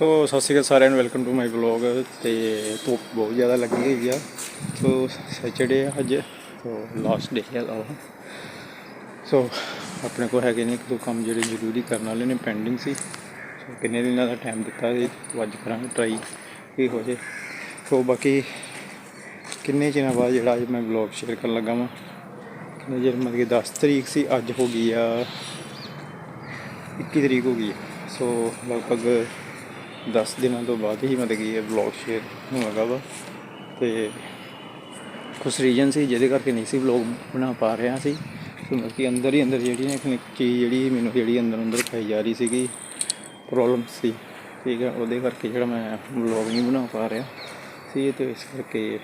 ਸੋ ਸਤਿ ਸ਼੍ਰੀ ਅਕਾਲ ਸਾਰਿਆਂ ਨੂੰ ਵੈਲਕਮ ਟੂ ਮਾਈ ਵਲੌਗ ਤੇ ਧੁੱਪ ਬਹੁਤ ਜ਼ਿਆਦਾ ਲੱਗੀ ਹੋਈ ਆ। ਸੋ ਸੈਚਰਡੇ ਆ ਅੱਜ। ਸੋ ਲਾਸਟ ਡੇ ਹੈ ਲਾਵਾ ਸੋ, ਆਪਣੇ ਕੋਲ ਹੈਗੇ ਨੇ ਇੱਕ ਦੋ ਕੰਮ ਜਿਹੜੇ ਜ਼ਰੂਰੀ ਕਰਨ ਵਾਲੇ ਨੇ ਪੈਂਡਿੰਗ ਸੀ। ਸੋ, ਕਿੰਨੇ ਦਿਨਾਂ ਦਾ ਟਾਈਮ ਦਿੱਤਾ ਸੀ, ਸੋ, ਅੱਜ ਕਰਾਂਗੇ ਟਰਾਈ ਕੀ ਹੋ ਜੇ। ਸੋ, ਬਾਕੀ ਕਿੰਨੇ ਚਿਰਾਂ ਬਾਅਦ ਜਿਹੜਾ ਅੱਜ ਮੈਂ ਵਲੌਗ ਸ਼ੇਅਰ ਕਰਨ ਲੱਗਾ ਵਾਂ, ਕਿੰਨੇ ਚਿਰ ਮਤਲਬ ਕਿ 10 ਤਰੀਕ ਸੀ, ਅੱਜ ਹੋ ਗਈ ਆ 21 ਤਰੀਕ ਹੋ ਗਈ। ਹੈ। ਸੋ, ਲਗਭਗ 10 ਦਿਨਾਂ ਤੋਂ ਬਾਅਦ ਹੀ ਮਤਲਬ ਕਿ ਇਹ ਵਲੌਗ ਸ਼ੇਅਰ ਹੋਣ ਲੱਗਾ ਵਾ। ਤੇ ਕੁਛ ਰੀਜਨ ਸੀ ਜਿਹਦੇ ਕਰਕੇ ਨਹੀਂ ਸੀ ਵਲੌਗ ਬਣਾ ਪਾ ਰਿਹਾ ਸੀ। ਸੋ ਮਤਲਬ ਕਿ ਅੰਦਰ ਹੀ ਅੰਦਰ ਜਿਹੜੀ ਨਾ ਇੱਕ ਚੀਜ਼ ਜਿਹੜੀ ਮੈਨੂੰ ਜਿਹੜੀ ਅੰਦਰ ਅੰਦਰ ਖਾਈ ਜਾ ਰਹੀ ਸੀਗੀ ਪ੍ਰੋਬਲਮ ਸੀ। ਠੀਕ ਹੈ ਉਹਦੇ ਕਰਕੇ ਜਿਹੜਾ ਮੈਂ ਵਲੌਗ ਨਹੀਂ ਬਣਾ ਪਾ ਰਿਹਾ ਸੀ। ਤੇ ਇਸ ਕਰਕੇ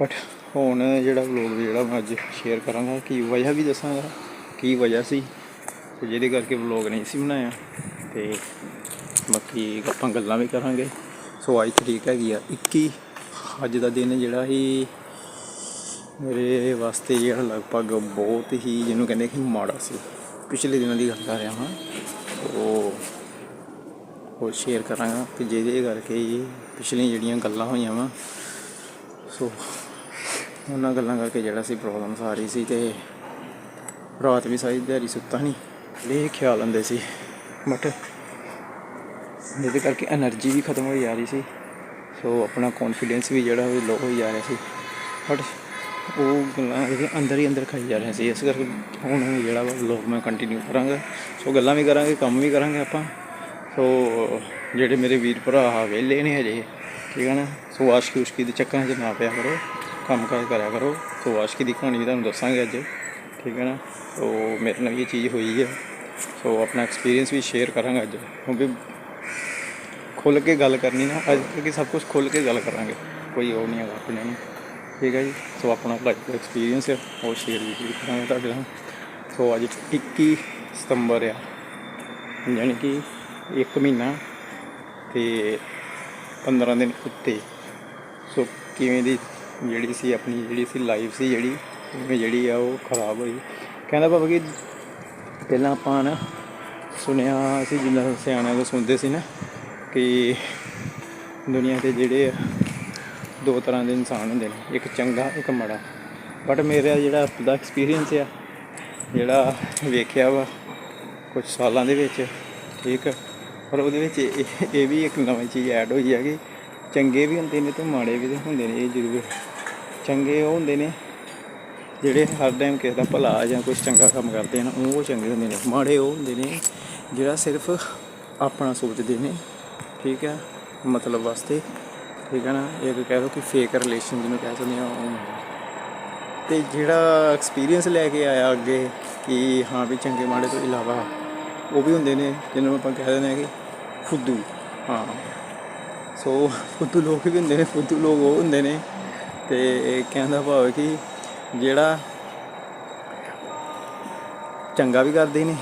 ਬਟ ਹੁਣ ਜਿਹੜਾ ਵਲੌਗ ਜਿਹੜਾ ਮੈਂ ਅੱਜ ਸ਼ੇਅਰ ਕਰਾਂਗਾ, ਕੀ ਵਜ੍ਹਾ ਵੀ ਦੱਸਾਂਗਾ, ਕੀ ਵਜ੍ਹਾ ਸੀ, ਤੇ ਜਿਹਦੇ ਕਰਕੇ ਵਲੌਗ ਨਹੀਂ ਸੀ ਬਣਾਇਆ। ਤੇ ਬਾਕੀ ਆਪਾਂ ਗੱਲਾਂ ਵੀ ਕਰਾਂਗੇ। ਸੋ ਅੱਜ ਤਰੀਕ ਹੈਗੀ ਆ 21 ਅੱਜ ਦਾ ਦਿਨ ਜਿਹੜਾ ਹੀ ਮੇਰੇ ਵਾਸਤੇ ਜਿਹੜਾ ਲਗਭਗ ਬਹੁਤ ਹੀ ਜਿਹਨੂੰ ਕਹਿੰਦੇ ਕਿ ਮਾੜਾ ਸੀ। ਪਿਛਲੇ ਦਿਨਾਂ ਦੀ ਗੱਲ ਕਰ ਰਿਹਾ ਹਾਂ। ਉਹ ਉਹ ਸ਼ੇਅਰ ਕਰਾਂਗਾ ਕਿ ਜਿਹਦੇ ਕਰਕੇ ਪਿਛਲੀਆਂ ਜਿਹੜੀਆਂ ਗੱਲਾਂ ਹੋਈਆਂ ਵਾ, ਸੋ ਉਹਨਾਂ ਗੱਲਾਂ ਕਰਕੇ ਜਿਹੜਾ ਸੀ ਪ੍ਰੋਬਲਮ ਆ ਰਹੀ ਸੀ ਤੇ ਰਾਤ ਵੀ ਸਾਰੀ ਦਿਹਾੜੀ ਸੁੱਤਾ ਨਹੀਂ ਇਹ ਖਿਆਲ ਆਉਂਦੇ ਸੀ। ਬਟ ਜਿਹਦੇ ਕਰਕੇ એનર્ਜੀ ਵੀ ਖਤਮ ਹੋਈ ਜਾ ਰਹੀ ਸੀ। ਸੋ ਆਪਣਾ ਕੌਨਫੀਡੈਂਸ ਵੀ ਜਿਹੜਾ ਉਹ ਲੋ ਹੋਈ ਜਾ ਰਿਹਾ ਸੀ। ਬਟ ਉਹ ਗੱਲਾਂ ਇਹਦੇ ਅੰਦਰ ਹੀ ਅੰਦਰ ਖਾਈ ਜਾ ਰਹੀਆਂ ਸੀ। ਇਸ ਕਰਕੇ ਹੁਣ ਜਿਹੜਾ ਵਾ ਲੋਕ ਮੈਂ ਕੰਟੀਨਿਊ ਕਰਾਂਗਾ। ਸੋ ਗੱਲਾਂ ਵੀ ਕਰਾਂਗੇ, ਕੰਮ ਵੀ ਕਰਾਂਗੇ ਆਪਾਂ। ਸੋ ਜਿਹੜੇ ਮੇਰੇ ਵੀਰ ਭਰਾ ਆ ਵੇਲੇ ਨੇ ਅਜੇ ਠੀਕ ਹੈ ਨਾ? ਸੋ ਆਸ਼ਕੀ ਉਸ਼ਕੀ ਦੇ ਚੱਕਰਾਂ 'ਚ ਨਾ ਪਿਆ ਕਰੋ। ਕੰਮ ਕਾਜ ਕਰਿਆ ਕਰੋ। ਸੋ ਆਸ਼ਕੀ ਦੀ ਕਹਾਣੀ ਤੁਹਾਨੂੰ ਦੱਸਾਂਗੇ ਅੱਜ। ਠੀਕ ਹੈ ਨਾ? ਸੋ ਮੇਰੇ ਨਾਲ ਇਹ ਚੀਜ਼ ਹੋਈ ਹੈ ਸੋ ਆਪਣਾ ਐਕਸਪੀਰੀਅੰਸ ਵੀ ਸ਼ੇਅਰ ਕਰਾਂਗਾ ਅੱਜ। ਕਿਉਂਕਿ ਖੁੱਲ ਕੇ ਗੱਲ ਕਰਨੀ ਨਾ, ਅੱਜ ਕਿ ਸਭ ਕੁਝ ਖੁੱਲ ਕੇ ਗੱਲ ਕਰਾਂਗੇ। ਕੋਈ ਉਹ ਨਹੀਂ ਹੈਗਾ ਆਪਣੇ ਨੂੰ। ਠੀਕ ਹੈ ਜੀ? ਸੋ ਆਪਣਾ ਲਾਈਫ ਐਕਸਪੀਰੀਅੰਸ ਹੈ ਉਹ ਸ਼ੇਅਰ ਵੀ ਜ਼ਰੂਰ ਕਰਾਂਗੇ ਤੁਹਾਡੇ ਨਾਲ। ਸੋ ਅੱਜ 21 ਸਤੰਬਰ ਆ। ਯਾਨੀ ਕਿ ਇੱਕ ਮਹੀਨਾ ਤੇ 15 ਦਿਨ ਉੱਤੇ। ਸੋ ਕਿਵੇਂ ਦੀ ਜਿਹੜੀ ਸੀ ਆਪਣੀ ਜਿਹੜੀ ਸੀ ਲਾਈਫ ਸੀ ਜਿਹੜੀ, ਕਿਵੇਂ ਜਿਹੜੀ ਆ ਉਹ ਖਰਾਬ ਹੋਈ। ਕਹਿੰਦਾ ਬਾਬਾ ਕਿ ਪਹਿਲਾਂ ਆਪਾਂ ਨਾ ਸੁਣਿਆ ਅਸੀਂ ਜਿੰਨਾ ਸਿਆਣਿਆਂ ਤੋਂ ਸੁਣਦੇ ਸੀ ਨਾ ਕਿ ਦੁਨੀਆ ਤੇ ਜਿਹੜੇ ਦੋ ਤਰ੍ਹਾਂ ਦੇ ਇਨਸਾਨ ਹੁੰਦੇ ਨੇ, ਇੱਕ ਚੰਗਾ, ਇੱਕ ਮਾੜਾ। ਬਟ ਮੇਰਾ ਜਿਹੜਾ ਦਾ ਐਕਸਪੀਰੀਅੰਸ ਆ, ਜਿਹੜਾ ਵੇਖਿਆ ਵਾ ਕੁਝ ਸਾਲਾਂ ਦੇ ਵਿੱਚ, ਠੀਕ ਪਰ ਉਹਦੇ ਵਿੱਚ ਇਹ ਇਹ ਵੀ ਇੱਕ ਨਵੀਂ ਚੀਜ਼ ਐਡ ਹੋਈ ਹੈ ਕਿ ਚੰਗੇ ਵੀ ਹੁੰਦੇ ਨੇ ਤੇ ਮਾੜੇ ਵੀ ਹੁੰਦੇ ਨੇ, ਇਹ ਜ਼ਰੂਰ। ਚੰਗੇ ਉਹ ਹੁੰਦੇ ਨੇ ਜਿਹੜੇ ਹਰ ਟਾਈਮ ਕਿਸੇ ਦਾ ਭਲਾ ਜਾਂ ਕੁਝ ਚੰਗਾ ਕੰਮ ਕਰਦੇ ਹਨ, ਉਹ ਚੰਗੇ ਹੁੰਦੇ ਨੇ। ਮਾੜੇ ਉਹ ਹੁੰਦੇ ਨੇ ਜਿਹੜਾ ਸਿਰਫ ਆਪਣਾ ਸੋਚਦੇ ਨੇ। ਠੀਕ ਹੈ, ਮਤਲਬ ਵਾਸਤੇ, ਠੀਕ ਹੈ ਨਾ? ਇੱਕ ਕਹਿ ਲਓ ਕਿ ਫੇਕ ਰਿਲੇਸ਼ਨ ਜਿਹਨੂੰ ਕਹਿ ਸਕਦੇ ਆ ਉਹ ਹੁੰਦਾ। ਤੇ ਜਿਹੜਾ ਐਕਸਪੀਰੀਅੰਸ ਲੈ ਕੇ ਆਇਆ ਅੱਗੇ ਕਿ ਹਾਂ ਵੀ ਚੰਗੇ ਮਾੜੇ ਤੋਂ ਇਲਾਵਾ ਉਹ ਵੀ ਹੁੰਦੇ ਨੇ, ਜਿਹਨਾਂ ਨੂੰ ਆਪਾਂ ਕਹਿ ਦਿੰਦੇ ਆ ਕਿ ਫੁੱਦੂ। ਹਾਂ। ਸੋ ਫੁੱਦੂ ਲੋਕ ਵੀ ਹੁੰਦੇ ਨੇ, ਫੁੱਦੂ ਲੋਕ ਉਹ ਹੁੰਦੇ ਨੇ। ਤੇ ਕਹਿੰਦਾ ਭਾਵ ਹੈ ਕਿ ਜਿਹੜਾ ਚੰਗਾ ਵੀ ਕਰਦੇ ਨੇ,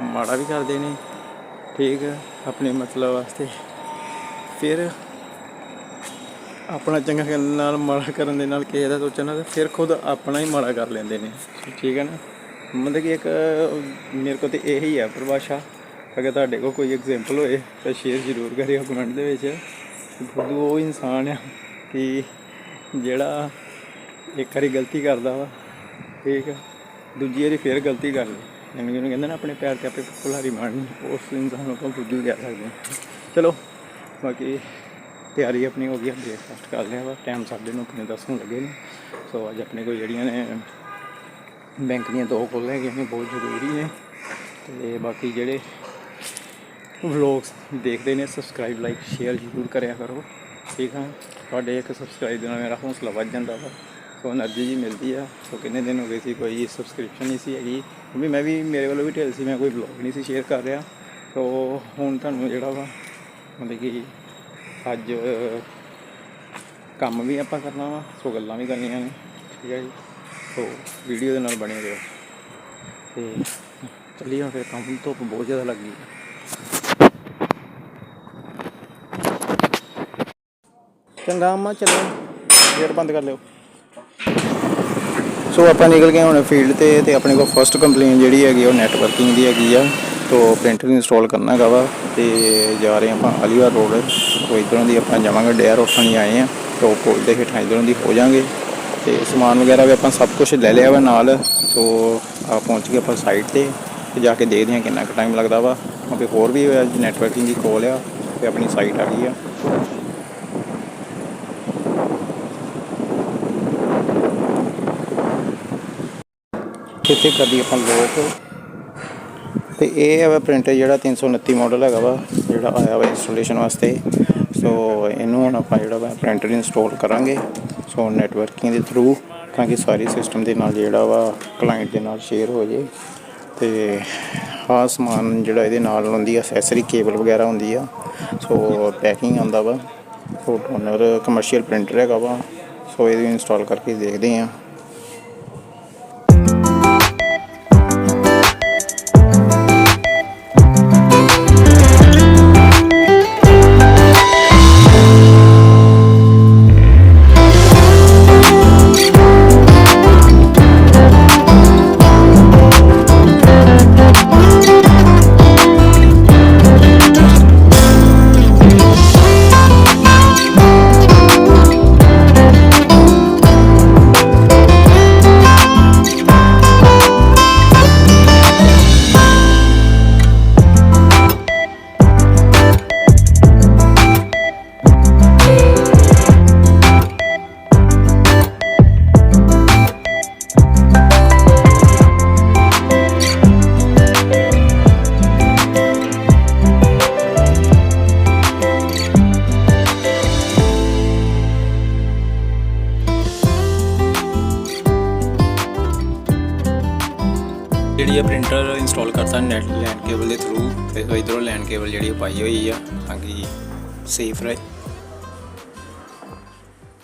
ਮਾੜਾ ਵੀ ਕਰਦੇ ਨੇ, ਠੀਕ ਆਪਣੇ ਮਤਲਬ ਵਾਸਤੇ ਫਿਰ ਆਪਣਾ ਚੰਗਾ ਕਰਨ ਨਾਲ ਮਾੜਾ ਕਰਨ ਦੇ ਨਾਲ ਕਿਸੇ ਦਾ ਸੋਚਣਾ ਤੇ ਫਿਰ ਖੁਦ ਆਪਣਾ ਹੀ ਮਾੜਾ ਕਰ ਲੈਂਦੇ ਨੇ। ਠੀਕ ਹੈ ਨਾ? ਮਤਲਬ ਕਿ ਇੱਕ, ਮੇਰੇ ਕੋਲ ਤੇ ਇਹੀ ਹੈ ਪਰਿਭਾਸ਼ਾ। ਅਗਰ ਤੁਹਾਡੇ ਕੋਲ ਕੋਈ ਐਗਜ਼ਾਮਪਲ ਹੋਏ, ਤਾਂ ਸ਼ੇਅਰ ਜ਼ਰੂਰ ਕਰਿਓ ਕਮੈਂਟ ਦੇ ਵਿੱਚ। ਖੁਦ ਉਹ ਇਨਸਾਨ ਆ ਕਿ ਜਿਹੜਾ ਇੱਕ ਵਾਰੀ ਗਲਤੀ ਕਰਦਾ ਵਾ, ਠੀਕ ਆ। ਦੂਜੀ ਵਾਰੀ ਫੇਰ ਗਲਤੀ ਕਰ ਲਈ ਜਿਵੇਂ ਜਿਹਨੂੰ ਕਹਿੰਦੇ ਨਾ, ਆਪਣੇ ਪੈਰ ਤੇ ਆਪੇ ਕੁਲਾਰੀ ਮਾਰਨੀ। ਉਸ ਇਨਸਾਨ ਨੂੰ ਆਪਾਂ ਬੁੱਧੂ ਕਹਿ ਸਕਦੇ ਹਾਂ। ਚਲੋ। ਬਾਕੀ ਤਿਆਰੀ ਆਪਣੀ ਹੋ ਗਈ ਹੈ ਬ੍ਰੇਕਫਾਸਟ ਕਰ ਲਿਆ ਵਾ। ਟਾਈਮ ਸਾਡੇ ਨੂੰ ਕਿੰਨੇ ਦੱਸਣ ਲੱਗੇ ਨੇ। ਸੋ ਅੱਜ ਆਪਣੇ ਕੋਲ ਜਿਹੜੀਆਂ ਨੇ ਬੈਂਕ ਦੀਆਂ ਦੋ ਖੋਲ੍ਹ ਲੈ ਗਏ ਨੇ, ਬਹੁਤ ਜ਼ਰੂਰੀ ਨੇ। ਤੇ ਬਾਕੀ ਜਿਹੜੇ ਵਲੌਗਸ ਦੇਖਦੇ ਨੇ ਸਬਸਕ੍ਰਾਈਬ ਲਾਈਕ ਸ਼ੇਅਰ ਜ਼ਰੂਰ ਕਰਿਆ ਕਰੋ। ਠੀਕ ਆ? ਤੁਹਾਡੇ ਇੱਕ ਸਬਸਕ੍ਰਾਈਬ ਦੇ ਨਾਲ ਮੇਰਾ ਹੌਸਲਾ ਵੱਧ ਜਾਂਦਾ ਵਾ। ਸੋ એનર્ਜੀ ਜੀ ਮਿਲਦੀ ਆ। ਸੋ ਕਿੰਨੇ ਦਿਨ ਹੋ ਗਏ ਸੀ ਕੋਈ ਸਬਸਕ੍ਰਿਪਸ਼ਨ ਨਹੀਂ ਸੀ ਹੈਗੀ। ਕਿਉਂਕਿ ਮੈਂ ਵੀ ਮੇਰੇ ਵੱਲੋਂ ਵੀ ਢਿੱਲ ਸੀ, ਮੈਂ ਕੋਈ ਵਲੌਗ ਨਹੀਂ ਸੀ ਸ਼ੇਅਰ ਕਰ ਰਿਹਾ। ਸੋ ਹੁਣ ਤੁਹਾਨੂੰ ਜਿਹੜਾ ਵਾ ਮਤਲਬ ਕਿ ਅੱਜ ਕੰਮ ਵੀ ਆਪਾਂ ਕਰਨਾ ਵਾ, ਸੋ ਗੱਲਾਂ ਵੀ ਕਰਨੀਆਂ ਨੇ, ਠੀਕ ਹੈ ਜੀ? ਸੋ ਵੀਡੀਓ ਦੇ ਨਾਲ ਬਣੇ ਰਹੋ। ਤੇ ਚੱਲੀ ਹੁਣ ਫਿਰ ਕੰਮ, ਧੁੱਪ ਬਹੁਤ ਜ਼ਿਆਦਾ ਲੱਗ ਗਈ। ਹੈ। ਚੰਗਾ ਅੰਮਾ ਚਲੋ, ਗੇਟ ਬੰਦ ਕਰ ਲਿਓ। ਸੋ ਆਪਾਂ ਨਿਕਲ ਗਏ ਹੁਣ ਫੀਲਡ ਤੇ ਤੇ ਆਪਣੇ ਕੋਲ ਫਰਸਟ ਕੰਪਲੇਨ ਜਿਹੜੀ ਹੈਗੀ ਉਹ ਨੈਟਵਰਕਿੰਗ ਦੀ ਹੈਗੀ ਆ, ਤੋ ਪ੍ਰਿੰਟਰ ਇੰਸਟਾਲ ਕਰਨਾ ਹੈਗਾ ਵਾ। ਤੇ ਜਾ ਰਹੇ ਹਾਂ ਆਪਾਂ ਅਲੀਵਾਰ ਰੋਡ ਤੋਂ ਇੱਧਰੋਂ ਦੀ ਆਪਾਂ ਜਾਵਾਂਗੇ, ਡੇਅਰ ਉੱਥੋਂ ਦੀ ਆਏ ਆ ਟੋਪ ਪੁਲ ਦੇ ਹੇਠਾਂ ਇੱਧਰੋਂ ਦੀ ਹੋ ਜਾਾਂਗੇ। ਤੇ ਸਮਾਨ ਵਗੈਰਾ ਵੀ ਆਪਾਂ ਸਭ ਕੁਝ ਲੈ ਲਿਆ ਵਾ ਨਾਲ, ਸੋ ਆ ਪਹੁੰਚ ਗਏ ਆਪਾਂ ਸਾਈਟ ਤੇ ਤੇ ਜਾ ਕੇ ਦੇਖਦੇ ਹਾਂ ਕਿੰਨਾ ਕੁ ਟਾਈਮ ਲੱਗਦਾ ਵਾ। ਕਿਉਂਕਿ ਹੋਰ ਵੀ ਨੈਟਵਰਕਿੰਗ ਦੀ ਕੋਲ ਆ, ਤੇ ਆਪਣੀ ਸਾਈਟ ਆ ਗਈ ਆ। ਕਿੱਥੇ ਕਰਦੀ ਆਪਾਂ ਲੋਕ ਤੇ ਇਹ ਹੈ ਪ੍ਰਿੰਟਰ ਜਿਹੜਾ 329 ਮਾਡਲ ਹੈਗਾ ਵਾ, ਜਿਹੜਾ ਆਇਆ ਵਾ ਇੰਸਟਾਲੇਸ਼ਨ ਵਾਸਤੇ। ਸੋ ਇਹਨੂੰ ਹੁਣ ਆਪਾਂ ਜਿਹੜਾ ਵਾ ਪ੍ਰਿੰਟਰ ਇੰਸਟਾਲ ਕਰਾਂਗੇ। ਸੋ ਨੈਟਵਰਕਿੰਗ ਦੇ ਥਰੂ ਤਾਂ ਕਿ ਸਾਰੇ ਸਿਸਟਮ ਦੇ ਨਾਲ ਜਿਹੜਾ ਵਾ ਕਲਾਇੰਟ ਦੇ ਨਾਲ ਸ਼ੇਅਰ ਹੋ ਜੇ। ਤੇ ਆਹ ਸਮਾਨ ਜਿਹੜਾ ਇਹਦੇ ਨਾਲ ਹੁੰਦੀ ਆ ਐਕਸੈਸਰੀ ਕੇਬਲ ਵਗੈਰਾ ਹੁੰਦੀ ਆ। ਸੋ ਪੈਕਿੰਗ ਆਉਂਦਾ ਵਾ। ਸੋ ਟੋਨਰ ਕਮਰਸ਼ੀਅਲ ਪ੍ਰਿੰਟਰ ਹੈਗਾ ਵਾ। ਸੋ ਇਹਨੂੰ ਇੰਸਟਾਲ ਕਰਕੇ ਦੇਖਦੇ ਹਾਂ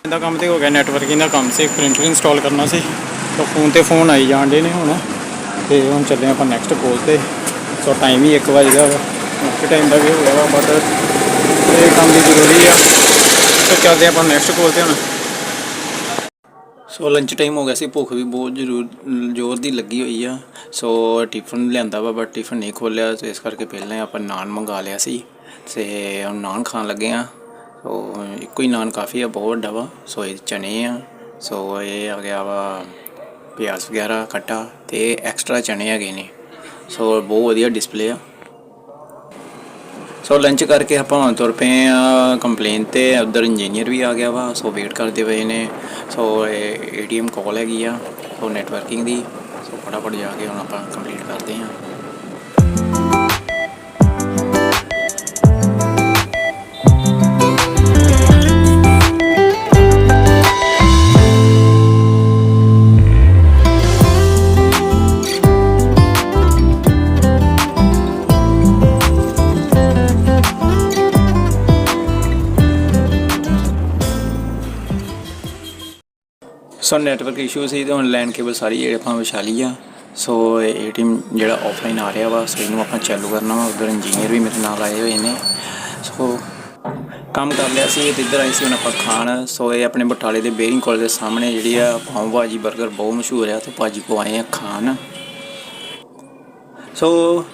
ਇਹਦਾ ਕੰਮ ਤੇ ਹੋ ਗਿਆ ਨੈਟਵਰਕਿੰਗ ਦਾ ਕੰਮ ਸੀ ਪ੍ਰਿੰਟਰ ਇੰਸਟਾਲ ਕਰਨਾ ਸੀ। ਤਾਂ ਫੋਨ ਤੇ ਫੋਨ ਆਈ ਜਾਂਦੇ ਨੇ ਹੁਣ। ਤੇ ਹੁਣ ਚੱਲੇ ਆਪਾਂ ਨੈਕਸਟ ਕੋਲ ਤੇ। ਸੋ ਟਾਈਮ ਹੀ 1 ਵਜੇ ਦਾ ਨੈਕਸਟ ਟਾਈਮ ਦਾ ਵੀ ਹੋ ਗਿਆ ਬਟ ਇਹ ਕੰਮ ਦੀ ਜ਼ਰੂਰੀ ਆ। ਸੋ ਚੱਲਦੇ ਆਪਾਂ ਨੈਕਸਟ ਕੋਲ ਤੇ ਹੁਣ। ਸੋ ਲੰਚ ਟਾਈਮ ਹੋ ਗਿਆ ਸੀ, ਭੁੱਖ ਵੀ ਬਹੁਤ ਜ਼ਰੂਰ, ਜ਼ੋਰ ਦੀ ਲੱਗੀ ਹੋਈ ਆ। ਸੋ ਟਿਫਨ ਲਿਆਂਦਾ ਵਾ ਬਟ ਟਿਫਨ ਨਹੀਂ ਖੋਲਿਆ ਤੇ ਇਸ ਕਰਕੇ ਪਹਿਲਾਂ ਆਪਾਂ ਨਾਨ ਮੰਗਾ ਲਿਆ ਸੀ। ਤੇ ਹੁਣ ਨਾਨ ਖਾਣ ਲੱਗੇ ਆ। ਸੋ, ਇੱਕੋ ਹੀ ਨਾਨ ਕਾਫੀ ਆ, ਬਹੁਤ ਵੱਡਾ ਵਾ। ਸੋ, ਇਹ ਚਨੇ ਆ। ਸੋ, ਇਹ ਆ ਗਿਆ ਵਾ ਪਿਆਜ਼ ਵਗੈਰਾ, ਖੱਟਾ ਤੇ ਐਕਸਟਰਾ ਚਨੇ ਹੈਗੇ ਨੇ। ਸੋ, ਬਹੁਤ ਵਧੀਆ ਡਿਸਪਲੇ ਆ। ਸੋ ਲੰਚ ਕਰਕੇ ਆਪਾਂ ਹੁਣ ਤੁਰ ਪਏ ਆ ਕੰਪਲੇਨ ਤੇ। ਉਧਰ ਇੰਜੀਨੀਅਰ ਵੀ ਆ ਗਿਆ ਵਾ, ਸੋ ਵੇਟ ਕਰਦੇ ਪਏ ਨੇ। ਸੋ, ਇਹ ਏਟੀਐਮ ਕਾਲ ਹੈਗੀ ਆ, ਸੋ ਨੈਟਵਰਕਿੰਗ ਦੀ। ਸੋ, ਫਟਾਫਟ ਜਾ ਕੇ ਹੁਣ ਆਪਾਂ ਕੰਪਲੀਟ ਕਰਦੇ ਆ। ਸੋ ਨੈਟਵਰਕ ਇਸ਼ੂ ਸੀ ਤੇ ਹੁਣ ਲੈਂਡ ਕੇਬਲ ਸਾਰੀ ਜਿਹੜੇ ਆਪਾਂ ਵਿਛਾ ਲਈ ਆ। ਸੋ ਏਟੀਐਮ ਜਿਹੜਾ ਆਫਲਾਈਨ ਆ ਰਿਹਾ ਵਾ, ਸੋ ਇਹਨੂੰ ਆਪਾਂ ਚਾਲੂ ਕਰਨਾ ਵਾ। ਉਧਰ ਇੰਜੀਨੀਅਰ ਵੀ ਮੇਰੇ ਨਾਲ ਆਏ ਹੋਏ ਨੇ। ਸੋ ਕੰਮ ਕਰ ਲਿਆ ਸੀ, ਤੇ ਇੱਧਰ ਆਏ ਸੀ ਹੁਣ ਆਪਾਂ ਖਾਣ। ਸੋ ਇਹ ਆਪਣੇ ਬਟਾਲੇ ਦੇ ਬੇਰਿੰਗ ਕਾਲਜ ਦੇ ਸਾਹਮਣੇ ਜਿਹੜੀ ਆ ਪਾਉ ਭਾਜੀ 버ਗਰ ਬਹੁਤ ਮਸ਼ਹੂਰ ਆ, ਤੇ ਭਾਜੀ ਕੋ ਆਏ ਆ ਖਾਣ। ਸੋ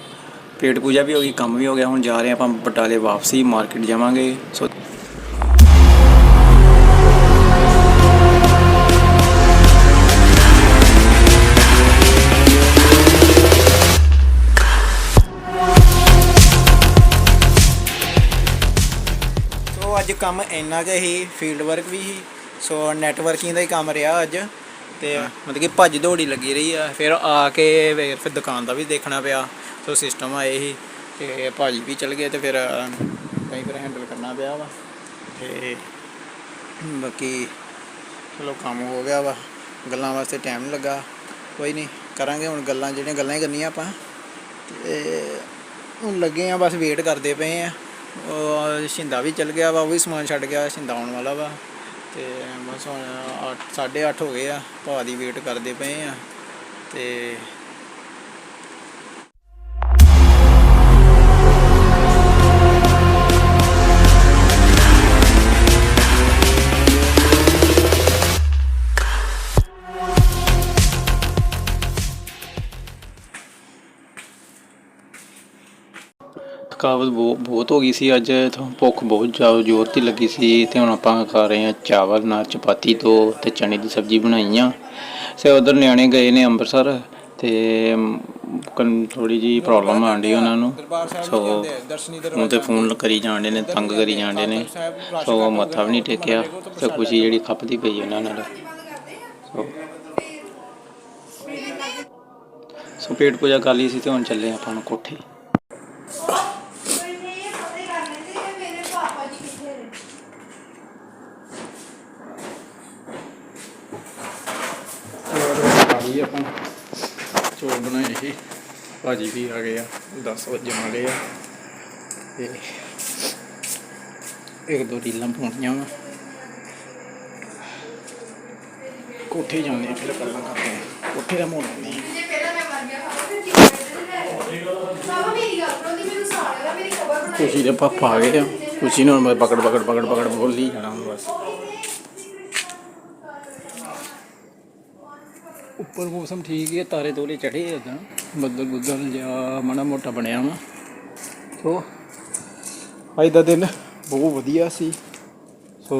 ਪੇਟ ਪੂਜਾ ਵੀ ਹੋ ਗਈ, ਕੰਮ ਵੀ ਹੋ ਗਿਆ। ਹੁਣ ਜਾ ਰਹੇ ਆਪਾਂ ਬਟਾਲੇ ਵਾਪਸੀ ਮਾਰਕੀਟ ਜਾਵਾਂਗੇ। ਸੋ ਕੰਮ ਇੰਨਾ ਕੁ ਹੀ ਫੀਲਡ ਵਰਕ ਵੀ ਸੀ ਸੋ ਨੈਟਵਰਕਿੰਗ ਦਾ ਹੀ ਕੰਮ ਰਿਹਾ ਅੱਜ ਤੇ ਮਤਲਬ ਕਿ ਭੱਜ ਦੌੜੀ ਲੱਗੀ ਰਹੀ ਆ ਫਿਰ ਆ ਕੇ ਫਿਰ ਫਿਰ ਦੁਕਾਨ ਦਾ ਵੀ ਦੇਖਣਾ ਪਿਆ ਸੋ ਸਿਸਟਮ ਆਏ ਸੀ ਤੇ ਭਾਜੀ ਵੀ ਚਲ ਗਏ ਤੇ ਫਿਰ ਕਈ ਫਿਰ ਹੈਂਡਲ ਕਰਨਾ ਪਿਆ ਵਾ ਤੇ ਬਾਕੀ ਚਲੋ ਕੰਮ ਹੋ ਗਿਆ ਵਾ ਗੱਲਾਂ ਵਾਸਤੇ ਟਾਈਮ ਨਹੀਂ ਲੱਗਾ ਕੋਈ ਨਹੀਂ ਕਰਾਂਗੇ ਹੁਣ ਗੱਲਾਂ ਜਿਹੜੀਆਂ ਗੱਲਾਂ ਹੀ ਕਰਨੀਆਂ ਆਪਾਂ ਤੇ ਹੁਣ ਲੱਗੇ ਆ ਬਸ ਵੇਟ ਕਰਦੇ ਪਏ ਆ। ਸ਼ਿੰਦਾ ਵੀ ਚਲ ਗਿਆ ਵਾ, ਉਹ ਵੀ ਸਮਾਨ ਛੱਡ ਗਿਆ, ਸ਼ਿੰਦਾ ਆਉਣ ਵਾਲਾ ਵਾ। ਤੇ ਬਸ ਹੁਣ 8 8:30 ਹੋ ਗਏ ਆ ਭਾਅ ਦੀ ਵੇਟ ਕਰਦੇ ਪਏ ਆ। ਤੇ ਥਕਾਵਟ ਬਹੁ- ਬਹੁਤ ਹੋ ਗਈ ਸੀ ਅੱਜ, ਤਾਂ ਭੁੱਖ ਬਹੁਤ ਜ਼ਿਆਦਾ ਜ਼ੋਰ ਦੀ ਲੱਗੀ ਸੀ, ਤੇ ਹੁਣ ਆਪਾਂ ਖਾ ਰਹੇ ਹਾਂ ਚਾਵਲ, ਨਾਲ ਚਪਾਤੀ ਤੋਂ ਤੇ ਚਨੇ ਦੀ ਸਬਜ਼ੀ ਬਣਾਈ ਆ। ਸੇ ਉਧਰ ਨਿਆਣੇ ਗਏ ਨੇ ਅੰਮ੍ਰਿਤਸਰ ਤੇ ਥੋੜੀ ਜੀ ਪ੍ਰੋਬਲਮ ਆਂਡੀ ਉਹਨਾਂ ਨੂੰ। ਸੋ ਹੁਣ ਤੇ ਫੋਨ ਕਰੀ ਜਾਂਦੇ ਨੇ, ਤੰਗ ਕਰੀ ਜਾਂਦੇ ਨੇ। ਸੋ ਮੱਥਾ ਵੀ ਨਹੀਂ ਟੇਕਿਆ, ਤੇ ਖੁਸ਼ੀ ਜਿਹੜੀ ਖੱਪਦੀ ਪਈ ਉਹਨਾਂ ਨਾਲ। ਸੋ ਸੋ ਪੇਟ ਪੂਜਾ ਕਰ ਲਈ ਸੀ ਤੇ ਹੁਣ ਚੱਲੇ ਆਪਾਂ ਨੂੰ ਕੋਠੇ। ਗਈ ਆਪਾਂ। ਚੋਲ ਬਣਾਏ ਸੀ। ਭਾਜੀ ਵੀ ਆ ਗਏ ਆ 10 ਵਜੇ ਵਾਲੇ ਆ। ਤੇ ਇੱਕ ਦੋ ਰੀਲਾਂ ਪਾਉਣੀਆਂ ਵਾ। ਕੋਠੇ ਜਾਂਦੇ ਆ ਫਿਰ ਗੱਲਾਂ ਕਰਦੇ ਆ ਕੋਠੇ ਦਾ ਮੋੜ ਨਹੀਂ ਖੁਸ਼ੀ ਦੇ ਪਾਪਾ ਆ ਗਏ ਆ। ਖੁਸ਼ੀ ਨੂੰ ਮੈਂ ਪਕੜ ਪਕੜ ਪਕੜ ਪਕੜ ਬੋਲੀ ਜਾਣਾ ਬਸ। ਉੱਪਰ ਮੌਸਮ ਠੀਕ ਹੈ ਤਾਰੇ ਤੋਲੇ ਚੜੇ ਇਦਾਂ। ਬੱਦਲ ਬੁੱਦਲ ਜਿਹਾ ਮਾੜਾ ਮੋਟਾ ਬਣਿਆ ਵਾ। ਸੋ ਅੱਜ ਦਾ ਦਿਨ ਬਹੁਤ ਵਧੀਆ ਸੀ। ਸੋ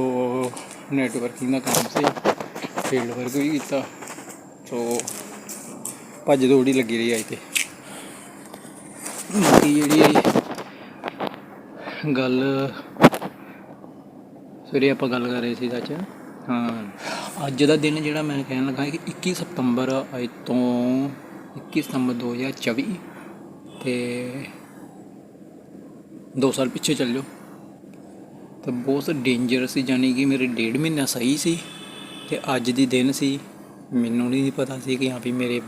ਨੈਟਵਰਕਿੰਗ ਦਾ ਕੰਮ ਸੀ ਫੀਲਡ ਵਰਕ ਵੀ ਕੀਤਾ। ਸੋ ਭੱਜ ਦੌੜੀ ਲੱਗੀ ਰਹੀ ਅੱਜ ਤੇ ਬਾਕੀ ਜਿਹੜੀ ਗੱਲ ਸਵੇਰੇ ਆਪਾਂ ਗੱਲ ਕਰ ਰਹੇ ਸੀ ਸੱਚ। ਹਾਂ। ਅੱਜ ਦਾ ਦਿਨ ਜਿਹੜਾ ਮੈਂ ਕਹਿਣ ਲੱਗਾ ਕਿ 21 ਸਤੰਬਰ ਅੱਜ ਤੋਂ 21 ਸਤੰਬਰ 2024 ਤੇ 2 ਸਾਲ ਪਿੱਛੇ ਚੱਲ ਜਾਓ ਤਾਂ ਬਹੁਤ ਡੇਂਜਰਸ ਸੀ ਜਾਨੀ ਕਿ ਮੇਰੇ ਡੇਢ ਮਹੀਨਾ ਸਹੀ ਸੀ ਤੇ ਅੱਜ ਦੀ ਦਿਨ ਸੀ। ਮੈਨੂੰ ਨਹੀਂ ਪਤਾ ਸੀ ਕਿ ਹਾਂ ਵੀ ਮੇਰੇ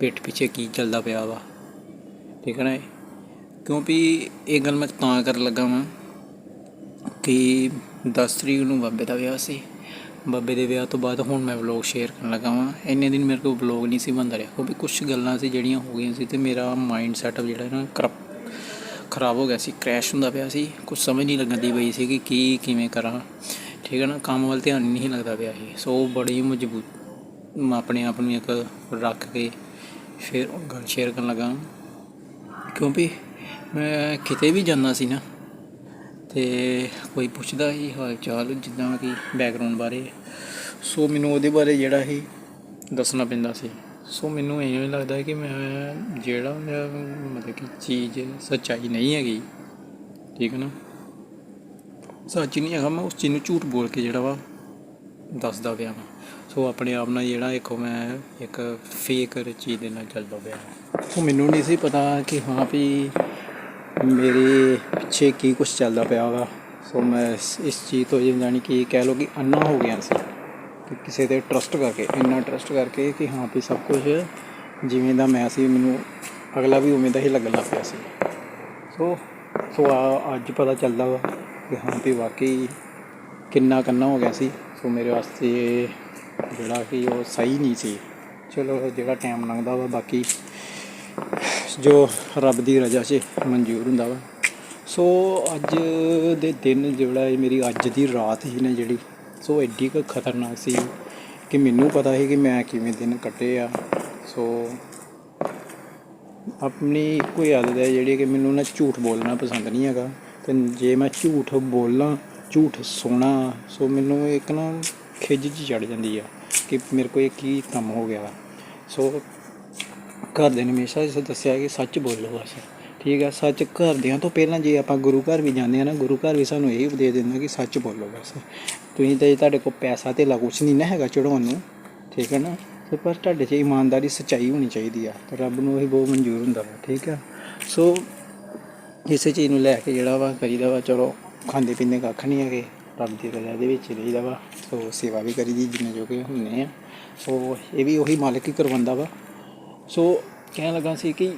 ਪਿੱਠ ਪਿੱਛੇ ਕੀ ਚੱਲਦਾ ਪਿਆ ਵਾ। ਠੀਕ ਹੈ ਨਾ ਕਿਉਂਕਿ ਇਹ ਗੱਲ ਮੈਂ ਤਾਂ ਕਰਨ ਲੱਗਾ ਵਾਂ ਕਿ 10 ਤਰੀਕ ਨੂੰ ਬਾਬੇ ਦਾ ਵਿਆਹ ਸੀ। ਬਾਬੇ ਦੇ ਵਿਆਹ ਤੋਂ ਬਾਅਦ ਹੁਣ ਮੈਂ ਵਲੌਗ ਸ਼ੇਅਰ ਕਰਨ ਲੱਗਾ ਵਾਂ। ਇੰਨੇ ਦਿਨ ਮੇਰੇ ਕੋਲ ਵਲੌਗ ਨਹੀਂ ਸੀ ਬਣਦਾ ਰਿਹਾ। ਕਿਉਂਕਿ ਕੁਝ ਗੱਲਾਂ ਸੀ ਜਿਹੜੀਆਂ ਹੋ ਗਈਆਂ ਸੀ ਤੇ ਮੇਰਾ ਮਾਈਂਡ ਸੈਟਅਪ ਜਿਹੜਾ ਨਾ ਕਰਪ ਖਰਾਬ ਹੋ ਗਿਆ ਸੀ। ਕ੍ਰੈਸ਼ ਹੁੰਦਾ ਪਿਆ ਸੀ। ਕੁਝ ਸਮਝ ਨਹੀਂ ਲੱਗਦੀ ਪਈ ਸੀ ਕਿ ਕੀ, ਕਿਵੇਂ ਕਰਾਂ। ਠੀਕ ਹੈ ਨਾ? ਕੰਮ ਵੱਲ ਧਿਆਨ ਨਹੀਂ ਲੱਗਦਾ ਪਿਆ ਸੀ। ਸੋ ਬੜੀ ਮਜਬੂਤ ਮੈਂ ਆਪਣੇ ਆਪ ਨੂੰ ਇੱਕ ਰੱਖ ਕੇ ਫਿਰ ਗੱਲ ਸ਼ੇਅਰ ਕਰਨ ਲੱਗਾ ਕਿਉਂਕਿ ਮੈਂ ਕਿਤੇ ਵੀ ਜਾਂਦਾ ਸੀ ਨਾ ਤੇ ਕੋਈ ਪੁੱਛਦਾ ਹੀ ਹਾਲ ਚਾਲ ਜਿੱਦਾਂ ਕਿ ਬੈਕਗ੍ਰਾਉਂਡ ਬਾਰੇ। ਸੋ ਮੈਨੂੰ ਉਹਦੇ ਬਾਰੇ ਜਿਹੜਾ ਹੀ ਦੱਸਣਾ ਪੈਂਦਾ ਸੀ। ਸੋ ਮੈਨੂੰ ਇਵੇਂ ਲੱਗਦਾ ਕਿ ਮੈਂ ਜਿਹੜਾ ਮਤਲਬ ਕਿ ਚੀਜ਼ ਸੱਚਾਈ ਨਹੀਂ ਹੈਗੀ, ਠੀਕ ਹੈ ਨਾ? ਸੱਚ ਨਹੀਂ ਹੈਗਾ, ਮੈਂ ਉਸ ਚੀਜ਼ ਨੂੰ ਝੂਠ ਬੋਲ ਕੇ ਜਿਹੜਾ ਵਾ ਦੱਸਦਾ ਪਿਆ ਵਾਂ। ਸੋ ਆਪਣੇ ਆਪ ਨਾਲ ਜਿਹੜਾ ਇੱਕ ਮੈਂ ਇੱਕ ਫੇਕ ਚੀਜ਼ ਦੇ ਨਾਲ ਚੱਲਦਾ ਪਿਆ ਸੋ ਮੈਨੂੰ ਨਹੀਂ ਸੀ ਪਤਾ ਕਿ ਹਾਂ ਵੀ ਮੇਰੇ ਪਿੱਛੇ ਕੀ ਕੁਝ ਚੱਲਦਾ ਪਿਆ ਵਾ। ਸੋ ਮੈਂ ਇਸ ਇਸ ਚੀਜ਼ ਤੋਂ ਇਹ ਜਾਣੀ ਕਿ ਕਹਿ ਲਓ ਕਿ ਅੰਨਾ ਹੋ ਗਿਆ ਸੀ। ਕਿ ਕਿਸੇ ਤੇ ਟਰਸਟ ਕਰਕੇ, ਇੰਨਾ ਟਰਸਟ ਕਰਕੇ ਕਿ ਹਾਂ ਵੀ ਸਭ ਕੁਝ ਜਿਵੇਂ ਦਾ ਮੈਂ ਸੀ, ਮੈਨੂੰ ਅਗਲਾ ਵੀ ਉਵੇਂ ਦਾ ਹੀ ਲੱਗਣ ਲੱਗ ਪਿਆ ਸੀ। ਸੋ ਸੋ ਆ ਅੱਜ ਪਤਾ ਚੱਲਦਾ ਵਾ ਕਿ ਹਾਂ ਵੀ ਵਾਕਈ ਕਿੰਨਾ ਕੰਨਾ ਹੋ ਗਿਆ ਸੀ। ਸੋ ਮੇਰੇ ਵਾਸਤੇ ਜਿਹੜਾ ਕਿ ਉਹ ਸਹੀ ਨਹੀਂ ਸੀ। ਚਲੋ, ਜਿਹੜਾ ਟਾਈਮ ਲੰਘਦਾ ਵਾ, ਬਾਕੀ ਜੋ ਰੱਬ ਦੀ ਰਜ਼ਾ 'ਚ ਮਨਜ਼ੂਰ ਹੁੰਦਾ ਵਾ। ਸੋ ਅੱਜ ਦੇ ਦਿਨ ਜਿਹੜਾ ਇਹ ਮੇਰੀ ਅੱਜ ਦੀ ਰਾਤ ਹੀ ਨਾ ਜਿਹੜੀ। ਸੋ ਐਡੀ ਕੁ ਖਤਰਨਾਕ ਸੀ ਕਿ ਮੈਨੂੰ ਪਤਾ ਸੀ ਕਿ ਮੈਂ ਕਿਵੇਂ ਦਿਨ ਕੱਟੇ ਆ। ਸੋ ਆਪਣੀ ਕੋਈ ਆਦਤ ਹੈ ਜਿਹੜੀ ਕਿ ਮੈਨੂੰ ਨਾ ਝੂਠ ਬੋਲਣਾ ਪਸੰਦ ਨਹੀਂ ਹੈਗਾ। ਤੇ ਜੇ ਮੈਂ ਝੂਠ ਬੋਲਾਂ, ਝੂਠ ਸੁਣਾ, ਸੋ ਮੈਨੂੰ ਇੱਕ ਨਾ ਖਿੱਚ ਜਿਹੀ ਚੜ ਜਾਂਦੀ ਆ ਕਿ ਮੇਰੇ ਕੋਲ ਇਹ ਕੀ ਕੰਮ ਹੋ ਗਿਆ ਵਾ। ਸੋ ਘਰ ਦੇ ਨੇ ਹਮੇਸ਼ਾ ਇਸ ਦੱਸਿਆ ਕਿ ਸੱਚ ਬੋਲੋ ਬਸ। ਠੀਕ ਹੈ ਸੱਚ ਘਰਦਿਆਂ ਤੋਂ ਪਹਿਲਾਂ ਜੇ ਆਪਾਂ ਗੁਰੂ ਘਰ ਵੀ ਜਾਂਦੇ ਆ ਨਾ, ਗੁਰੂ ਘਰ ਵੀ ਸਾਨੂੰ ਇਹ ਉਪਦੇਸ਼ ਦਿੰਦਾ ਕਿ ਸੱਚ ਬੋਲੋ ਬਸ। ਤੁਸੀਂ ਤਾਂ ਤੁਹਾਡੇ ਕੋਲ ਪੈਸਾ ਤੇ ਕੁਛ ਨਹੀਂ ਨਾ ਹੈਗਾ ਚੜਾਉਣ ਨੂੰ, ਠੀਕ ਹੈ ਨਾ? ਤੇ ਪਰ ਤੁਹਾਡੇ 'ਚ ਇਮਾਨਦਾਰੀ ਸੱਚਾਈ ਹੋਣੀ ਚਾਹੀਦੀ ਆ। ਤੇ ਰੱਬ ਨੂੰ ਇਹ ਬਹੁਤ ਮਨਜ਼ੂਰ ਹੁੰਦਾ ਵਾ, ਠੀਕ ਆ? ਸੋ ਇਸੇ ਚੀਜ਼ ਨੂੰ ਲੈ ਕੇ ਜਿਹੜਾ ਵਾ ਕਰੀਦਾ ਵਾ, ਚਲੋ ਖਾਂਦੇ ਪੀਂਦੇ ਕੱਖ ਨਹੀਂ ਹੈਗੇ, ਰੱਬ ਦੀ ਰਜ਼ਾ ਦੇ ਵਿੱਚ ਰਹੀਦਾ ਵਾ। ਸੋ ਸੇਵਾ ਵੀ ਕਰੀਦੀ ਜਿੰਨੇ ਜੋਗੇ ਹੁੰਨੇ ਆ। ਸੋ ਇਹ ਵੀ ਉਹੀ ਮਾਲਕ ਹੀ ਕਰਵਾਉਂਦਾ ਵਾ। ਸੋ ਕਹਿਣ ਲੱਗਾ ਸੀ ਕਿ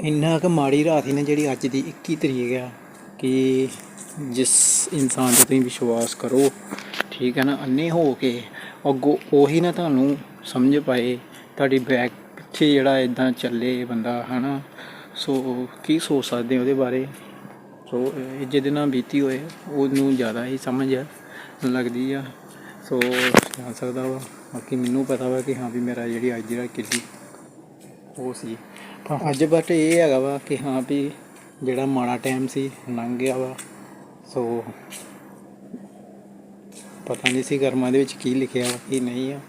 ਇੰਨਾ ਕੁ ਮਾੜੀ ਰਾਤ ਹੀ ਨੇ ਜਿਹੜੀ ਅੱਜ ਦੀ 21 ਤਰੀਕ ਆ, ਕਿ ਜਿਸ ਇਨਸਾਨ ਤੇ ਤੁਸੀਂ ਵਿਸ਼ਵਾਸ ਕਰੋ, ਠੀਕ ਹੈ ਨਾ, ਅੰਨੇ ਹੋ ਕੇ ਅੱਗੋਂ ਉਹੀ ਨਾ ਤੁਹਾਨੂੰ ਸਮਝ ਪਾਏ, ਤੁਹਾਡੀ ਬੈਕ ਪਿੱਛੇ ਜਿਹੜਾ ਇਦਾਂ ਚੱਲੇ ਬੰਦਾ, ਹਨਾ। ਸੋ ਕੀ ਸੋਚ ਸਕਦੇ ਉਹਦੇ ਬਾਰੇ? ਸੋ ਇਹ ਜਿਹਦੇ ਨਾਲ ਬੀਤੀ ਹੋਏ, ਉਹਨੂੰ ਜ਼ਿਆਦਾ ਹੀ ਸਮਝ ਲੱਗਦੀ ਆ। ਸੋ ਜਾ ਸਕਦਾ ਵਾ। ਬਾਕੀ ਮੈਨੂੰ ਪਤਾ ਵਾ ਕਿ ਹਾਂ ਵੀ ਮੇਰਾ ਜਿਹੜੀ ਅੱਜ ਦੀ ਰਾਤ ਕਿੱਡੀ ਉਹ ਸੀ। ਪਰ ਅੱਜ ਬਟ ਇਹ ਹੈਗਾ ਵਾ ਕਿ ਹਾਂ ਵੀ ਜਿਹੜਾ ਮਾੜਾ ਟਾਈਮ ਸੀ ਲੰਘ ਗਿਆ ਵਾ। ਸੋ ਪਤਾ ਨਹੀਂ ਸੀ ਕਰਮਾਂ ਦੇ ਵਿੱਚ ਕੀ ਲਿਖਿਆ ਵਾ ਕੀ ਨਹੀਂ ਆ।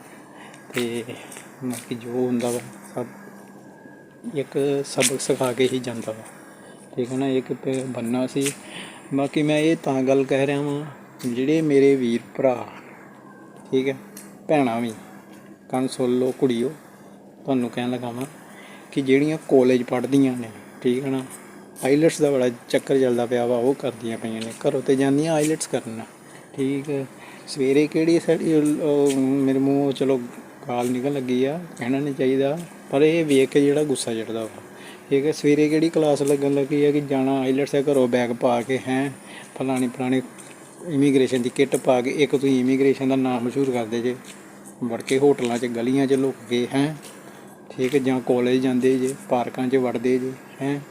ਤੇ ਬਾਕੀ ਜੋ ਹੁੰਦਾ ਵਾ ਸਭ ਇੱਕ ਸਬਕ ਸਿਖਾ ਕੇ ਹੀ ਜਾਂਦਾ ਵਾ। ਠੀਕ ਹੈ ਨਾ ਇੱਕ ਬੰਨਾ ਸੀ। ਬਾਕੀ ਮੈਂ ਇਹ ਤਾਂ ਗੱਲ ਕਹਿ ਰਿਹਾ ਵਾਂ ਜਿਹੜੇ ਮੇਰੇ ਵੀਰ ਭਰਾ ਠੀਕ ਹੈ ਭੈਣਾਂ ਵੀ, ਕੰਨ ਸੁਣ ਲਓ, ਕੁੜੀਓ, ਤੁਹਾਨੂੰ ਕਹਿਣ ਲੱਗਾ ਵਾਂ ਕਿ ਜਿਹੜੀਆਂ ਕਾਲਜ ਪੜ੍ਹਦੀਆਂ ਨੇ, ਠੀਕ ਹੈ ਨਾ ਆਈਲੈਟਸ ਦਾ ਬੜਾ ਚੱਕਰ ਚੱਲਦਾ ਪਿਆ ਵਾ, ਉਹ ਕਰਦੀਆਂ ਪਈਆਂ ਨੇ, ਘਰੋਂ ਤੇ ਜਾਂਦੀਆਂ ਆਈਲੈਟਸ ਕਰਨ ਠੀਕ ਹੈ ਸਵੇਰੇ ਕਿਹੜੀ ਸਾਡੀ ਮੇਰੇ ਮੂੰਹ ਚਲੋ ਗਾਲ ਨਿਕਲ ਲੱਗੀ ਆ, ਕਹਿਣਾ ਨਹੀਂ ਚਾਹੀਦਾ, ਪਰ ਇਹ ਵੇਖ ਕੇ ਜਿਹੜਾ ਗੁੱਸਾ ਚੜਦਾ ਵਾ, ਠੀਕ ਹੈ ਸਵੇਰੇ ਕਿਹੜੀ ਕਲਾਸ ਲੱਗਣ ਲੱਗੀ ਹੈ ਕਿ ਜਾਣਾ ਆਈਲੈਟਸ ਹੈ ਘਰੋਂ ਬੈਗ ਪਾ ਕੇ, ਹੈ, ਫਲਾਣੀ ਫਲਾਣੀ ਇਮੀਗ੍ਰੇਸ਼ਨ ਦੀ ਕਿੱਟ ਪਾ ਕੇ, ਇੱਕ ਤੁਸੀਂ ਇਮੀਗ੍ਰੇਸ਼ਨ ਦਾ ਨਾਮ ਮਸ਼ਹੂਰ ਕਰਦੇ ਜੇ। ਵੜ ਕੇ ਹੋਟਲਾਂ 'ਚ, ਗਲੀਆਂ 'ਚ ਲੁੱਕ ਗਏ ਹੈ? ਠੀਕ, ਜਾਂ ਕਾਲਜ ਜਾਂਦੇ ਜੇ, ਪਾਰਕਾਂ 'ਚ ਵੜਦੇ ਜੇ, ਹੈ?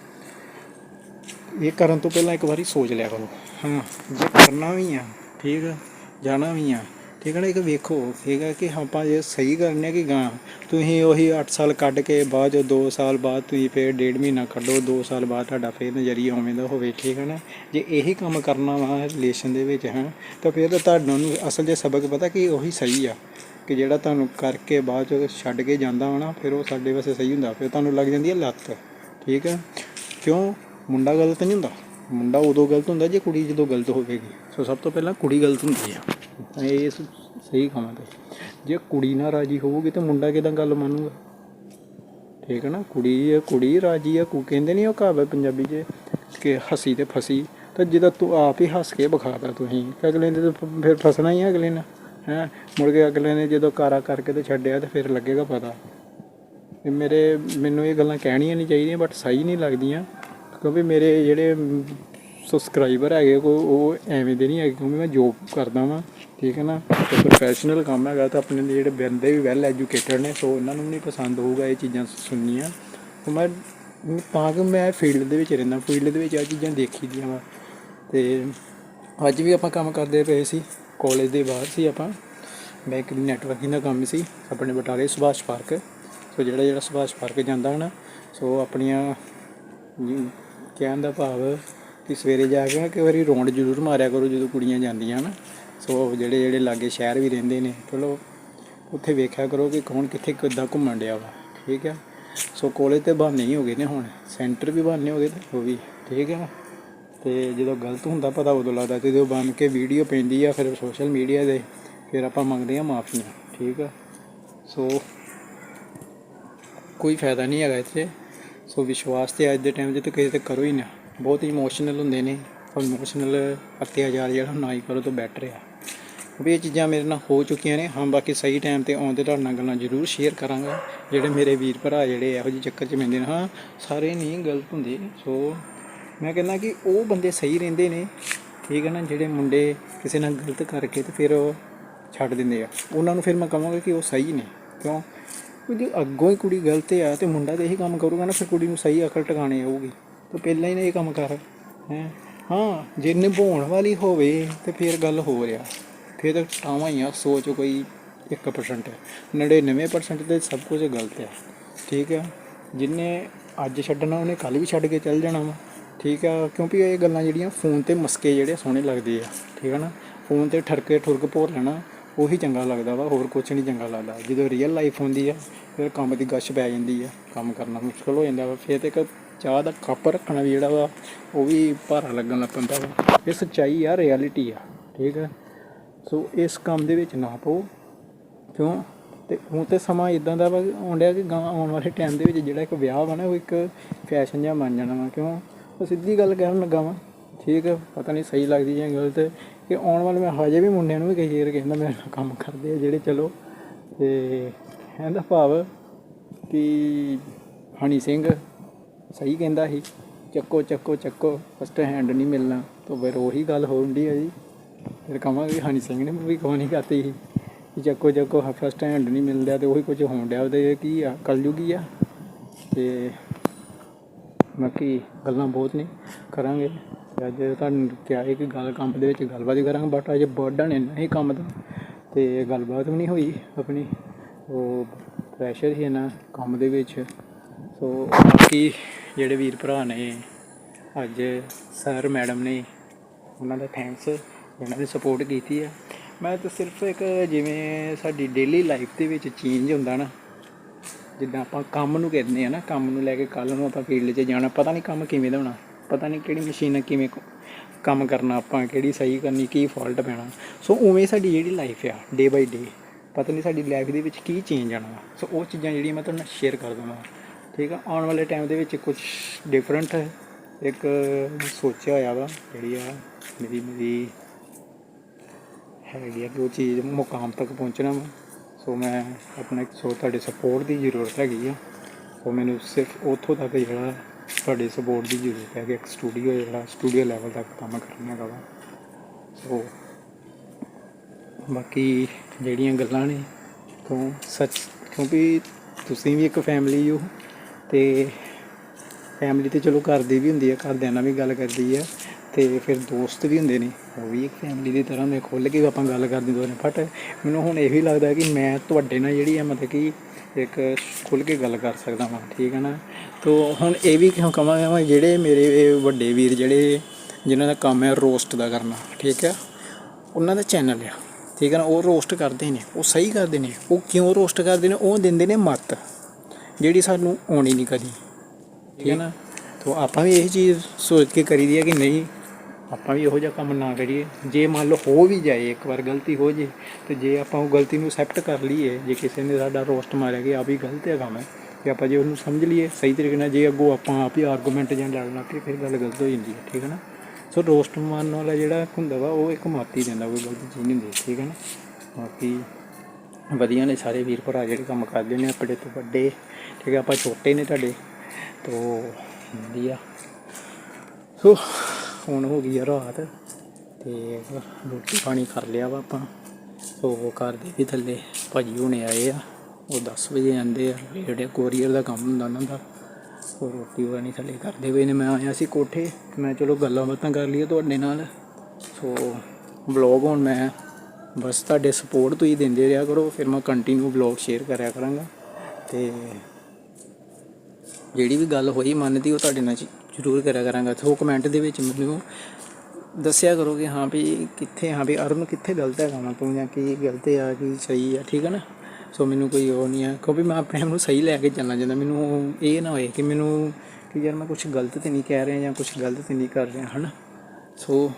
ਇਹ ਕਰਨ ਤੋਂ ਪਹਿਲਾਂ ਇੱਕ ਵਾਰੀ ਸੋਚ ਲਿਆ ਕਰੋ। ਹਾਂ, ਜੇ ਕਰਨਾ ਵੀ ਆ, ਠੀਕ ਆ ਜਾਣਾ ਵੀ ਆ, ਠੀਕ ਹੈ ਨਾ? ਇੱਕ ਵੇਖੋ, ਠੀਕ ਹੈ ਕਿ ਆਪਾਂ ਜੇ ਸਹੀ ਕਰਨੇ ਆ ਕਿ ਗਾਂ ਤੁਸੀਂ ਉਹੀ 8 ਸਾਲ ਕੱਢ ਕੇ ਬਾਅਦ ਜੋ 2 ਸਾਲ ਬਾਅਦ ਤੁਸੀਂ ਫੇਰ ਡੇਢ ਮਹੀਨਾ ਕੱਢੋ 2 ਸਾਲ ਬਾਅਦ ਤੁਹਾਡਾ ਫੇਰ ਨਜ਼ਰੀਆ ਉਵੇਂ ਦਾ ਹੋਵੇ, ਠੀਕ ਹੈ ਨਾ? ਜੇ ਇਹੀ ਕੰਮ ਕਰਨਾ ਵਾ ਰਿਲੇਸ਼ਨ ਦੇ ਵਿੱਚ, ਹੈ? ਤਾਂ ਫਿਰ ਤੁਹਾਨੂੰ ਅਸਲ 'ਚ ਸਬਕ ਪਤਾ ਕਿ ਉਹੀ ਸਹੀ ਆ। ਕਿ ਜਿਹੜਾ ਤੁਹਾਨੂੰ ਕਰਕੇ ਬਾਅਦ ਚ ਛੱਡ ਕੇ ਜਾਂਦਾ ਵਾ ਨਾ, ਫਿਰ ਉਹ ਸਾਡੇ ਵਾਸਤੇ ਸਹੀ ਹੁੰਦਾ, ਫਿਰ ਤੁਹਾਨੂੰ ਲੱਗ ਜਾਂਦੀ ਹੈ ਲੱਤ, ਠੀਕ ਹੈ? ਕਿਉਂ? ਮੁੰਡਾ ਗਲਤ ਨਹੀਂ ਹੁੰਦਾ? ਮੁੰਡਾ ਉਦੋਂ ਗਲਤ ਹੁੰਦਾ ਜੇ ਕੁੜੀ ਜਦੋਂ ਗਲਤ ਹੋਵੇਗੀ। ਸੋ ਸਭ ਤੋਂ ਪਹਿਲਾਂ ਕੁੜੀ ਗਲਤ ਹੁੰਦੀ ਆ। ਤਾਂ ਇਹ ਸ- ਸਹੀ ਕਹਾਂਗੇ ਜੇ ਕੁੜੀ ਨਾ ਰਾਜੀ ਹੋਊਗੀ ਤਾਂ ਮੁੰਡਾ ਕਿਦਾਂ ਗੱਲ ਮੰਨੂਗਾ? ਠੀਕ ਹੈ ਨਾ? ਕੁੜੀ ਹੈ, ਕੁੜੀ ਰਾਜੀ ਆ, ਕੋ, ਕਹਿੰਦੇ ਨਹੀਂ ਉਹ ਕਹਾਵਤ ਪੰਜਾਬੀ 'ਚ ਕਿ ਹੱਸੀ ਤੇ ਫਸੀ, ਤਾਂ ਜਦੋਂ ਤੂੰ ਆਪ ਹੀ ਹੱਸ ਕੇ ਵਿਖਾਤਾ ਤੁਸੀਂ। ਅਗਲੇ ਨੇ ਤਾਂ ਫਿਰ ਫਸਣਾ ਹੀ ਆ ਅਗਲੇ ਨੇ ਹੈ। ਮੁੜ ਕੇ ਅਗਲੇ ਨੇ ਜਦੋਂ ਕਾਰਾ ਕਰਕੇ ਤੇ ਛੱਡਿਆ ਤੇ ਫਿਰ ਲੱਗੇਗਾ ਪਤਾ। ਇਹ ਮੇਰੇ, ਮੈਨੂੰ ਇਹ ਗੱਲਾਂ ਕਹਿਣੀਆਂ ਨਹੀਂ ਚਾਹੀਦੀਆਂ ਬਟ ਸਹੀ ਨਹੀਂ ਲੱਗਦੀਆਂ। ਕਿਉਂਕਿ ਮੇਰੇ ਜਿਹੜੇ ਸਬਸਕ੍ਰਾਈਬਰ ਹੈਗੇ ਕੋ ਉਹ ਐਵੇਂ ਦੇ ਨਹੀਂ ਹੈਗੇ, ਕਿਉਂਕਿ ਮੈਂ ਜੋਬ ਕਰਦਾ ਵਾਂ, ਠੀਕ ਹੈ ਨਾ? ਤੇ ਪ੍ਰੋਫੈਸ਼ਨਲ ਕੰਮ ਹੈਗਾ, ਤਾਂ ਆਪਣੇ ਜਿਹੜੇ ਬੰਦੇ ਵੀ ਵੈਲ ਐਜੂਕੇਟਡ ਨੇ, ਸੋ ਉਹਨਾਂ ਨੂੰ ਨਹੀਂ ਪਸੰਦ ਹੋਊਗਾ ਇਹ ਚੀਜ਼ਾਂ ਸੁਣਨੀਆਂ। ਤਾਂ ਮੈਂ, ਤਾਂ ਕਿ ਮੈਂ ਫੀਲਡ ਦੇ ਵਿੱਚ ਰਹਿੰਦਾ ਫੀਲਡ ਦੇ ਵਿੱਚ ਆ ਚੀਜ਼ਾਂ ਦੇਖੀ ਦੀਆਂ ਵਾ। ਤੇ ਅੱਜ ਵੀ ਆਪਾਂ ਕੰਮ ਕਰਦੇ ਪਏ ਸੀ। ਕਾਲਜ ਦੇ ਬਾਹਰ ਸੀ ਆਪਾਂ। ਬੈਂਕ ਦੀ ਨੈਟਵਰਕਿੰਗ ਦਾ ਕੰਮ ਸੀ, ਆਪਣੇ ਬਟਾਲੇ ਸੁਭਾਸ਼ ਪਾਰਕ। ਸੋ ਜਿਹੜਾ ਜਿਹੜਾ ਸੁਭਾਸ਼ ਪਾਰਕ ਜਾਂਦਾ ਹਨ, ਸੋ ਆਪਣੀਆਂ ਕਹਿਣ ਦਾ ਭਾਵ ਕਿ ਸਵੇਰੇ ਜਾ ਕੇ ਨਾ ਕਈ ਵਾਰੀ ਰੌਂਡ ਜ਼ਰੂਰ ਮਾਰਿਆ ਕਰੋ ਜਦੋਂ ਕੁੜੀਆਂ ਜਾਂਦੀਆਂ ਹਨ। ਸੋ ਜਿਹੜੇ ਜਿਹੜੇ ਲਾਗੇ ਸ਼ਹਿਰ ਵੀ ਰਹਿੰਦੇ ਨੇ, ਚਲੋ ਉੱਥੇ ਵੇਖਿਆ ਕਰੋ ਕਿ ਕੌਣ ਕਿੱਥੇ ਕਿੱਦਾਂ ਘੁੰਮਣ ਡਿਆ ਵਾ, ਠੀਕ ਹੈ ਸੋ ਕਾਲਜ ਤੇ ਬਹਾਨੇ ਹੀ ਹੋ ਗਏ ਨੇ ਹੁਣ ਸੈਂਟਰ ਵੀ ਬਹਾਨੇ ਹੋ ਗਏ ਤੇ ਉਹ ਵੀ, ਠੀਕ ਆ। ਤੇ ਜਦੋਂ ਗਲਤ ਹੁੰਦਾ ਪਤਾ ਉਦੋਂ ਲੱਗਦਾ ਤੇ ਜਦੋਂ ਬਣ ਕੇ ਵੀਡੀਓ ਪੈਂਦੀ ਆ ਫਿਰ ਸੋਸ਼ਲ ਮੀਡੀਆ ਦੇ, ਫਿਰ ਆਪਾਂ ਮੰਗਦੇ ਆ ਮਾਫੀਆਂ ਠੀਕ ਆ? ਸੋ ਕੋਈ ਫਾਇਦਾ ਨਹੀਂ ਹੈਗਾ ਇੱਥੇ। ਸੋ ਵਿਸ਼ਵਾਸ ਤੇ ਅੱਜ ਦੇ ਟਾਈਮ 'ਚ ਤੇ ਕਿਸੇ ਤੇ ਕਰੋ ਹੀ ਨਾ। ਬਹੁਤ ਇਮੋਸ਼ਨਲ ਹੁੰਦੇ ਨੇ। ਇਮੋਸ਼ਨਲ ਅਤਿਆਚਾਰ ਜਿਹੜਾ ਨਾ ਹੀ ਕਰੋ ਤਾਂ ਬੈਟਰ ਆ। ਵੀ ਇਹ ਚੀਜ਼ਾਂ ਮੇਰੇ ਨਾਲ ਹੋ ਚੁੱਕੀਆਂ ਨੇ। ਹਾਂ, ਬਾਕੀ ਸਹੀ ਟਾਈਮ ਤੇ ਆਉਂਦੇ ਤੁਹਾਡੇ ਨਾਲ ਗੱਲਾਂ ਜ਼ਰੂਰ ਸ਼ੇਅਰ ਕਰਾਂਗਾ। ਜਿਹੜੇ ਮੇਰੇ ਵੀਰ ਭਰਾ ਜਿਹੜੇ ਇਹੋ ਜਿਹੇ ਚੱਕਰ 'ਚ ਪੈਂਦੇ ਨੇ। ਹਾਂ, ਸਾਰੇ ਨਹੀਂ ਗਲਤ ਹੁੰਦੇ। ਸੋ ਮੈਂ ਕਹਿੰਦਾ ਕਿ ਉਹ ਬੰਦੇ ਸਹੀ ਰਹਿੰਦੇ ਨੇ, ਠੀਕ ਹੈ ਨਾ, ਜਿਹੜੇ ਮੁੰਡੇ ਕਿਸੇ ਨਾਲ ਗਲਤ ਕਰਕੇ ਤੇ ਫਿਰ ਉਹ ਛੱਡ ਦਿੰਦੇ ਆ। ਉਹਨਾਂ ਨੂੰ ਫਿਰ ਮੈਂ ਕਹਾਂਗਾ ਕਿ ਉਹ ਸਹੀ ਨੇ, ਕਿਉਂ? ਕਿਉਂਕਿ ਅੱਗੋਂ ਹੀ ਕੁੜੀ ਗਲਤ ਆ ਤੇ ਮੁੰਡਾ ਤੇ ਇਹੀ ਕੰਮ ਕਰੂਗਾ ਨਾ, ਫਿਰ ਕੁੜੀ ਨੂੰ ਸਹੀ ਅਕਲ ਟਿਕਾਣੇ ਆਊਗੀ। ਤਾਂ ਪਹਿਲਾਂ ਹੀ ਨਾ ਇਹ ਕੰਮ ਕਰ, ਹੈ? ਹਾਂ, ਜੇ ਨਿਭਾਉਣ ਵਾਲੀ ਹੋਵੇ ਤੇ ਫਿਰ ਗੱਲ ਹੋ ਰਿਹਾ। ਫਿਰ ਤਾਂ ਟਾਵਾਂ ਹੀ ਆ, ਸੋਚ ਕੋਈ 1% 99% ਤੇ ਸਭ ਕੁਝ ਗਲਤ ਆ, ਠੀਕ ਆ? ਜਿੰਨੇ ਅੱਜ ਛੱਡਣਾ, ਉਹਨੇ ਕੱਲ ਵੀ ਛੱਡ ਕੇ ਚੱਲ ਜਾਣਾ ਵਾ। ਠੀਕ ਆ, ਕਿਉਂਕਿ ਇਹ ਗੱਲਾਂ ਜਿਹੜੀਆਂ ਫੋਨ ਤੇ ਮਸਕੇ ਜਿਹੜੇ ਸੋਹਣੇ ਲੱਗਦੇ ਆ, ਠੀਕ ਆ ਨਾ? ਫੋਨ ਤੇ ਠਰਕੇ ਠੁਰਕ ਭੋਰ ਲੈਣਾ, ਉਹੀ ਚੰਗਾ ਲੱਗਦਾ ਵਾ, ਹੋਰ ਕੁਝ ਨਹੀਂ ਚੰਗਾ ਲੱਗਦਾ। ਜਦੋਂ ਰੀਅਲ ਲਾਈਫ ਹੁੰਦੀ ਆ, ਫਿਰ ਕੰਮ ਦੀ ਗਸ਼ ਪੈ ਜਾਂਦੀ ਆ, ਕੰਮ ਕਰਨਾ ਮੁਸ਼ਕਲ ਹੋ ਜਾਂਦਾ ਵਾ। ਫਿਰ ਤੇ ਇੱਕ ਚਾਹ ਦਾ ਕੱਪ ਰੱਖਣਾ ਵੀ ਜਿਹੜਾ ਵਾ, ਉਹ ਵੀ ਭਾਰਾ ਲੱਗਣ ਲੱਗ ਪੈਂਦਾ ਵਾ। ਇਹ ਸੱਚਾਈ ਆ ਰਿਐਲਿਟੀ ਆ, ਠੀਕ ਆ? ਸੋ ਇਸ ਕੰਮ ਦੇ ਵਿੱਚ ਨਾ ਪਾਓ, ਕਿਉਂ? ਤੇ ਹੁਣ ਤੇ ਸਮਾਂ ਇਦਾਂ ਦਾ ਵਾ, ਆਉਣ ਡਿਆ ਕਿ ਗਾਂ ਆਉਣ ਵਾਲੇ ਟਾਈਮ ਦੇ ਵਿੱਚ ਜਿਹੜਾ ਇੱਕ ਵਿਆਹ ਵਾ ਨਾ, ਉਹ ਇੱਕ ਫੈਸ਼ਨ ਜਿਹਾ ਬਣ ਜਾਣਾ ਵਾ, ਕਿਉਂ? ਉਹ ਸਿੱਧੀ ਗੱਲ ਕਹਿਣ ਲੱਗਾ ਵਾਂ, ਠੀਕ ਆ, ਪਤਾ ਨਹੀਂ ਸਹੀ ਲੱਗਦੀ ਜਾਂ ਗਲਤ, ਕਿ ਆਉਣ ਵਾਲੇ ਮੈਂ ਹਜੇ ਵੀ ਮੁੰਡਿਆਂ ਨੂੰ ਵੀ ਕਈ ਵਾਰ ਕਹਿੰਦਾ ਮੇਰੇ ਨਾਲ ਕੰਮ ਕਰਦੇ ਆ ਜਿਹੜੇ ਚਲੋ। ਤੇ ਇਹਦਾ ਭਾਵ ਕਿ ਹਣੀ ਸਿੰਘ ਸਹੀ ਕਹਿੰਦਾ ਸੀ, ਚੱਕੋ ਚੱਕੋ ਚੱਕੋ ਫਸਟ ਹੈਂਡ ਨਹੀਂ ਮਿਲਣਾ। ਤਾਂ ਫਿਰ ਉਹੀ ਗੱਲ ਹੋਣੀ ਆ ਜੀ। ਫਿਰ ਕਹਾਂਗੇ ਹਣੀ ਸਿੰਘ ਨੇ ਵੀ ਕਹਾਣੀ ਕਰਤੀ ਸੀ? ਕਿ ਚੱਕੋ ਚੱਕੋ ਫਸਟ ਹੈਂਡ ਨਹੀਂ ਮਿਲਦਾ ਤੇ ਉਹੀ ਕੁਝ ਹੋਣ ਡਿਆ ਉਹਦੇ ਕੀ ਆ, ਕਲਯੁਗੀ ਆ। ਤੇ ਬਾਕੀ ਗੱਲਾਂ ਬਹੁਤ ਨੇ, ਕਰਾਂਗੇ। ਤੇ ਅੱਜ ਤੁਹਾਨੂੰ ਕਿਹਾ ਹੈ ਕਿ ਗੱਲ ਕੰਮ ਦੇ ਵਿੱਚ ਗੱਲਬਾਤ ਹੀ ਕਰਾਂਗੇ ਬਟ ਅਜੇ ਬਰਡਨ ਇੰਨਾ ਹੀ ਕੰਮ ਦਾ ਤੇ ਗੱਲਬਾਤ ਵੀ ਨਹੀਂ ਹੋਈ ਆਪਣੀ। ਉਹ ਪ੍ਰੈਸ਼ਰ ਹੀ ਨਾ ਕੰਮ ਦੇ ਵਿੱਚ। ਸੋ ਬਾਕੀ ਜਿਹੜੇ ਵੀਰ ਭਰਾ ਨੇ, ਅੱਜ ਸਰ ਮੈਡਮ ਨੇ ਉਹਨਾਂ ਦਾ ਥੈਂਕਸ ਇਹਨਾਂ ਦੀ ਸਪੋਰਟ ਕੀਤੀ ਹੈ ਮੈਂ ਤਾਂ ਸਿਰਫ ਇੱਕ ਜਿਵੇਂ ਸਾਡੀ ਡੇਲੀ ਲਾਈਫ ਦੇ ਵਿੱਚ ਚੇਂਜ ਹੁੰਦਾ ਨਾ ਜਿੱਦਾਂ ਆਪਾਂ ਕੰਮ ਨੂੰ ਕਹਿੰਦੇ ਆ ਨਾ, ਕੰਮ ਨੂੰ ਲੈ ਕੇ ਕੱਲ ਨੂੰ ਆਪਾਂ ਫੀਲਡ 'ਚ ਜਾਣਾ, ਪਤਾ ਨਹੀਂ ਕੰਮ ਕਿਵੇਂ ਦਾ ਹੋਣਾ, ਪਤਾ ਨਹੀਂ ਕਿਹੜੀ ਮਸ਼ੀਨ ਕਿਵੇਂ ਕੰਮ ਕਰਨਾ ਆਪਾਂ, ਕਿਹੜੀ ਸਹੀ ਕਰਨੀ, ਕੀ ਫਾਲਟ ਪੈਣਾ। ਸੋ ਉਵੇਂ ਸਾਡੀ ਜਿਹੜੀ ਲਾਈਫ ਆ ਡੇ ਬਾਈ ਡੇ ਪਤਾ ਨਹੀਂ ਸਾਡੀ ਲਾਈਫ ਦੇ ਵਿੱਚ ਕੀ ਚੇਂਜ ਆਣਾ ਵਾ। ਸੋ ਉਹ ਚੀਜ਼ਾਂ ਜਿਹੜੀਆਂ ਮੈਂ ਤੁਹਾਨੂੰ ਸ਼ੇਅਰ ਕਰ ਦਵਾਂ। ਠੀਕ ਆ? ਆਉਣ ਵਾਲੇ ਟਾਈਮ ਦੇ ਵਿੱਚ ਕੁਝ ਡਿਫਰੈਂਟ ਇੱਕ ਸੋਚਿਆ ਹੋਇਆ ਵਾ, ਜਿਹੜੀ ਆ ਮੇਰੀ ਮੇਰੀ ਹੈਗੀ ਆ ਕਿ ਉਹ ਚੀਜ਼ ਮੁਕਾਮ ਤੱਕ ਪਹੁੰਚਣਾ ਵਾ। ਸੋ ਮੈਂ ਆਪਣਾ ਸੋ ਤੁਹਾਡੇ ਸਪੋਰਟ ਦੀ ਜ਼ਰੂਰਤ ਹੈਗੀ ਆ। ਸੋ ਮੈਨੂੰ ਸਿਰਫ ਉੱਥੋਂ ਤੱਕ ਜਿਹੜਾ ਤੁਹਾਡੇ ਸਪੋਰਟ ਦੀ ਜ਼ਰੂਰਤ ਹੈ ਕਿ ਇੱਕ ਸਟੂਡੀਓ ਜਿਹੜਾ ਸਟੂਡੀਓ ਲੈਵਲ ਤੱਕ ਕੰਮ ਕਰਨਾ ਹੈਗਾ ਵਾ। ਸੋ ਬਾਕੀ ਜਿਹੜੀਆਂ ਗੱਲਾਂ ਨੇ, ਕਿਉਂ ਸੱਚ, ਕਿਉਂਕਿ ਤੁਸੀਂ ਵੀ ਇੱਕ ਫੈਮਿਲੀ ਹੋ, ਤੇ ਫੈਮਿਲੀ ਤੇ ਚਲੋ ਘਰ ਦੀ ਵੀ ਹੁੰਦੀ ਹੈ ਘਰਦਿਆਂ ਨਾਲ ਵੀ ਗੱਲ ਕਰਦੀ ਹੈ ਤੇ ਫਿਰ ਦੋਸਤ ਵੀ ਹੁੰਦੇ ਨੇ, ਉਹ ਵੀ ਇੱਕ ਫੈਮਿਲੀ ਦੀ ਤਰ੍ਹਾਂ ਦੇ ਖੁੱਲ ਕੇ ਆਪਾਂ ਗੱਲ ਕਰਦੇ ਦੋਨੇ ਬਟ ਮੈਨੂੰ ਹੁਣ ਇਹ ਵੀ ਲੱਗਦਾ ਕਿ ਮੈਂ ਤੁਹਾਡੇ ਨਾਲ ਜਿਹੜੀ ਹੈ ਮਤਲਬ ਕਿ ਇੱਕ ਖੁੱਲ ਕੇ ਗੱਲ ਕਰ ਸਕਦਾ ਹਾਂ ਠੀਕ ਹੈ ਨਾ? ਤੋ ਹੁਣ ਇਹ ਵੀ ਕਿਉਂ ਕਹਾਂਗਾ ਜਿਹੜੇ ਮੇਰੇ ਵੱਡੇ ਵੀਰ ਜਿਹੜੇ ਜਿਨ੍ਹਾਂ ਦਾ ਕੰਮ ਹੈ ਰੋਸਟ ਦਾ ਕਰਨਾ, ਠੀਕ ਹੈ ਉਹਨਾਂ ਦਾ ਚੈਨਲ ਆ, ਠੀਕ ਹੈ ਨਾ? ਉਹ ਰੋਸਟ ਕਰਦੇ ਨੇ, ਉਹ ਸਹੀ ਕਰਦੇ ਨੇ, ਉਹ ਕਿਉਂ ਰੋਸਟ ਕਰਦੇ ਨੇ? ਉਹ ਦਿੰਦੇ ਨੇ ਮੱਤ, ਜਿਹੜੀ ਸਾਨੂੰ ਆਉਣੀ ਨਹੀਂ ਕਦੀ, ਠੀਕ ਹੈ ਨਾ? ਤੋ ਆਪਾਂ ਵੀ ਇਹ ਚੀਜ਼ ਸੋਚ ਕੇ ਕਰੀਦੀ ਹੈ ਕਿ ਨਹੀਂ ਆਪਾਂ ਵੀ ਇਹੋ ਜਿਹਾ ਕੰਮ ਨਾ ਕਰੀਏ। ਜੇ ਮੰਨ ਲਓ ਹੋ ਵੀ ਜਾਏ, ਇੱਕ ਵਾਰ ਗਲਤੀ ਹੋ ਜੇ, ਤੇ ਜੇ ਆਪਾਂ ਉਹ ਗਲਤੀ ਨੂੰ ਐਕਸੈਪਟ ਕਰ ਲਈਏ, ਜੇ ਕਿਸੇ ਨੇ ਸਾਡਾ ਰੋਸਟ ਮਾਰਿਆ ਕਿ ਆ ਵੀ ਗਲਤ ਹੈ ਕੰਮ ਹੈ, ਤੇ ਆਪਾਂ ਜੇ ਉਹਨੂੰ ਸਮਝ ਲਈਏ ਸਹੀ ਤਰੀਕੇ ਨਾਲ, ਜੇ ਅੱਗੋਂ ਆਪਾਂ ਆਪ ਹੀ ਆਰਗੂਮੈਂਟ ਜਾਂ ਲੜਨ ਲੱਗ ਪਏ ਫਿਰ ਗੱਲ ਗਲਤ ਹੋ ਜਾਂਦੀ ਹੈ, ਠੀਕ ਹੈ ਨਾ? ਸੋ ਰੋਸਟ ਮਾਰਨ ਵਾਲਾ ਜਿਹੜਾ ਹੁੰਦਾ ਵਾ, ਉਹ ਇੱਕ ਮਾਤੀ ਦਿੰਦਾ, ਕੋਈ ਗਲਤ ਚੀਜ਼ ਨਹੀਂ ਹੁੰਦੀ, ਠੀਕ ਹੈ ਨਾ? ਬਾਕੀ ਵਧੀਆ ਨੇ ਸਾਰੇ ਵੀਰ ਭਰਾ ਜਿਹੜੇ ਕੰਮ ਕਰਦੇ ਨੇ ਆਪਣੇ ਤੋਂ ਵੱਡੇ, ਠੀਕ ਹੈ, ਆਪਾਂ ਛੋਟੇ ਨੇ ਤੁਹਾਡੇ, ਤੋਂ ਵਧੀਆ। ਸੋ ਹੁਣ ਹੋ ਗਈ ਆ ਰਾਤ ਤੇ ਰੋਟੀ ਪਾਣੀ ਕਰ ਲਿਆ ਵਾ ਆਪਾਂ। ਸੋ ਘਰ ਦੇ ਵੀ ਥੱਲੇ ਭਾਜੀ ਹੁਣੇ ਆਏ ਆ। ਉਹ 10 ਵਜੇ ਆਉਂਦੇ ਆ। ਜਿਹੜੇ ਕੋਰੀਅਰ ਦਾ ਕੰਮ ਹੁੰਦਾ ਉਹਨਾਂ ਦਾ। ਸੋ ਰੋਟੀ ਪਾਣੀ ਥੱਲੇ ਕਰਦੇ ਹੋਏ ਨੇ। ਮੈਂ ਆਇਆ ਸੀ ਕੋਠੇ। ਮੈਂ ਚਲੋ ਗੱਲਾਂ ਬਾਤਾਂ ਕਰ ਲਈਏ ਤੁਹਾਡੇ ਨਾਲ। ਸੋ ਵਲੌਗ ਹੁਣ ਮੈਂ ਬਸ ਤੁਹਾਡੇ ਸਪੋਰਟ ਤੁਸੀਂ ਦਿੰਦੇ ਰਿਹਾ ਕਰੋ। ਫਿਰ ਮੈਂ ਕੰਟੀਨਿਊ ਵਲੌਗ ਸ਼ੇਅਰ ਕਰਿਆ ਕਰਾਂਗਾ। ਤੇ ਜਿਹੜੀ ਵੀ ਗੱਲ ਹੋਈ ਮਨ ਦੀ ਉਹ ਤੁਹਾਡੇ ਨਾਲ ਜ਼ਰੂਰ ਕਰਿਆ ਕਰਾਂਗਾ। ਸੋ ਕਮੈਂਟ ਦੇ ਵਿੱਚ ਮੈਨੂੰ ਦੱਸਿਆ ਕਰੋ ਕਿ ਹਾਂ ਵੀ ਕਿੱਥੇ, ਹਾਂ ਵੀ ਅਰਨ ਕਿੱਥੇ ਗਲਤ ਹੈਗਾ ਮੈਂ ਤੂੰ ਜਾਂ ਕੀ ਗਲਤ ਆ, ਕੀ ਸਹੀ ਆ, ਠੀਕ ਹੈ ਨਾ? ਸੋ ਮੈਨੂੰ ਕੋਈ ਉਹ ਨਹੀਂ ਹੈ ਕਿਉਂਕਿ ਮੈਂ ਆਪਣੇ ਆਪ ਨੂੰ ਸਹੀ ਲੈ ਕੇ ਚੱਲਣਾ ਚਾਹੁੰਦਾ। ਮੈਨੂੰ ਇਹ ਨਾ ਹੋਏ ਕਿ ਮੈਨੂੰ ਕਿ ਯਾਰ ਮੈਂ ਕੁਝ ਗਲਤ ਤੇ ਨਹੀਂ ਕਹਿ ਰਿਹਾ ਜਾਂ ਕੁਝ ਗਲਤ ਤੇ ਨਹੀਂ ਕਰ ਰਿਹਾ, ਹਨਾ? ਸੋ